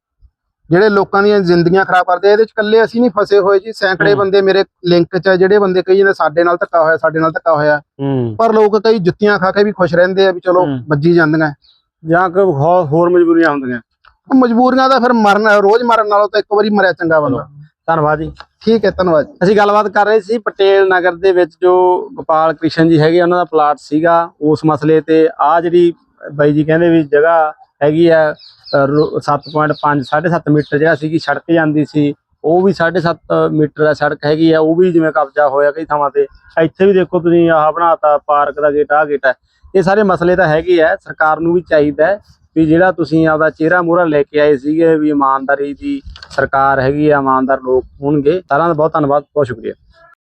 ਜਿਹੜੇ ਲੋਕਾਂ ਦੀਆਂ ਜ਼ਿੰਦਗੀਆਂ ਖਰਾਬ ਕਰਦੇ ਆ। ਇਹਦੇ ਚ ਇਕੱਲੇ ਅਸੀਂ ਨਹੀਂ ਫਸੇ ਹੋਏ ਜੀ। ਸੈਂਕੜੇ। ਬੰਦੇ ਮੇਰੇ ਲਿੰਕ 'ਚ ਆ ਜਿਹੜੇ ਬੰਦੇ ਕਹੀ ਜਾਂਦੇ ਸਾਡੇ ਨਾਲ ਧੱਕਾ ਹੋਇਆ ਸਾਡੇ ਨਾਲ ਧੱਕਾ ਹੋਇਆ। ਪਰ ਲੋਕ ਕਈ ਜੁੱਤੀਆਂ ਖਾ ਕੇ ਵੀ ਖੁਸ਼ ਰਹਿੰਦੇ ਆ ਵੀ ਚਲੋ। ਵੱਜੀ ਜਾਂਦੀਆਂ। ਜਾਂ ਕੋਈ ਹੋਰ ਮਜਬੂਰੀਆਂ ਹੁੰਦੀਆਂ। ਮਜਬੂਰੀਆਂ ਦਾ ਫਿਰ ਮਰਨ ਰੋਜ਼ ਮਰਨ ਨਾਲੋਂ ਤਾਂ ਇੱਕ ਵਾਰੀ ਮਰਿਆ ਚੰਗਾ ਬੰਦਾ। ਧੰਨਵਾਦ ਜੀ। ਠੀਕ ਹੈ ਧੰਨਵਾਦ। ਅਸੀਂ ਗੱਲਬਾਤ ਕਰ ਰਹੇ ਸੀ ਪਟੇਲ ਨਗਰ ਦੇ ਵਿੱਚ ਜੋ ਗੋਪਾਲ ਕ੍ਰਿਸ਼ਨ ਜੀ ਹੈਗੇ ਉਹਨਾਂ ਦਾ ਪਲਾਟ ਸੀਗਾ। ਉਸ ਮਸਲੇ ਤੇ ਆ ਜਿਹੜੀ ਬਾਈ ਜੀ ਕਹਿੰਦੇ ਵੀ ਜਗ੍ਹਾ ਹੈਗੀ ਆ 7.5 7.5 ਮੀਟਰ ਜਿਹੜਾ ਸੀਗੀ ਸੜਕ ਜਾਂਦੀ ਸੀ, ਉਹ ਵੀ 7.5 ਮੀਟਰ ਦਾ ਸੜਕ ਹੈਗੀ ਆ, ਉਹ ਵੀ ਜਿਵੇਂ ਕਬਜ਼ਾ ਹੋਇਆ ਕਈ ਥਾਵਾਂ ਤੇ। ਇੱਥੇ ਵੀ ਦੇਖੋ ਤੁਸੀਂ ਆਹ ਬਣਾਤਾ, ਪਾਰਕ ਦਾ ਗੇਟ ਆ ਗੇਟ ਹੈ ਇਹ ਸਾਰੇ ਮਸਲੇ ਤਾਂ ਹੈਗੇ ਆ, ਸਰਕਾਰ ਨੂੰ ਵੀ ਚਾਹੀਦਾ ਵੀ ਜਿਹੜਾ ਤੁਸੀਂ ਆਪਦਾ ਚਿਹਰਾ ਮੂਹਰਾ ਲੈ ਕੇ ਆਏ ਸੀਗੇ ਵੀ ਇਮਾਨਦਾਰੀ ਦੀ ਸਰਕਾਰ ਹੈਗੀ ਆ, ਇਮਾਨਦਾਰ ਲੋਕ ਹੋਣਗੇ ਸਾਰਿਆਂ ਦਾ ਬਹੁਤ ਧੰਨਵਾਦ, ਬਹੁਤ ਸ਼ੁਕਰੀਆ।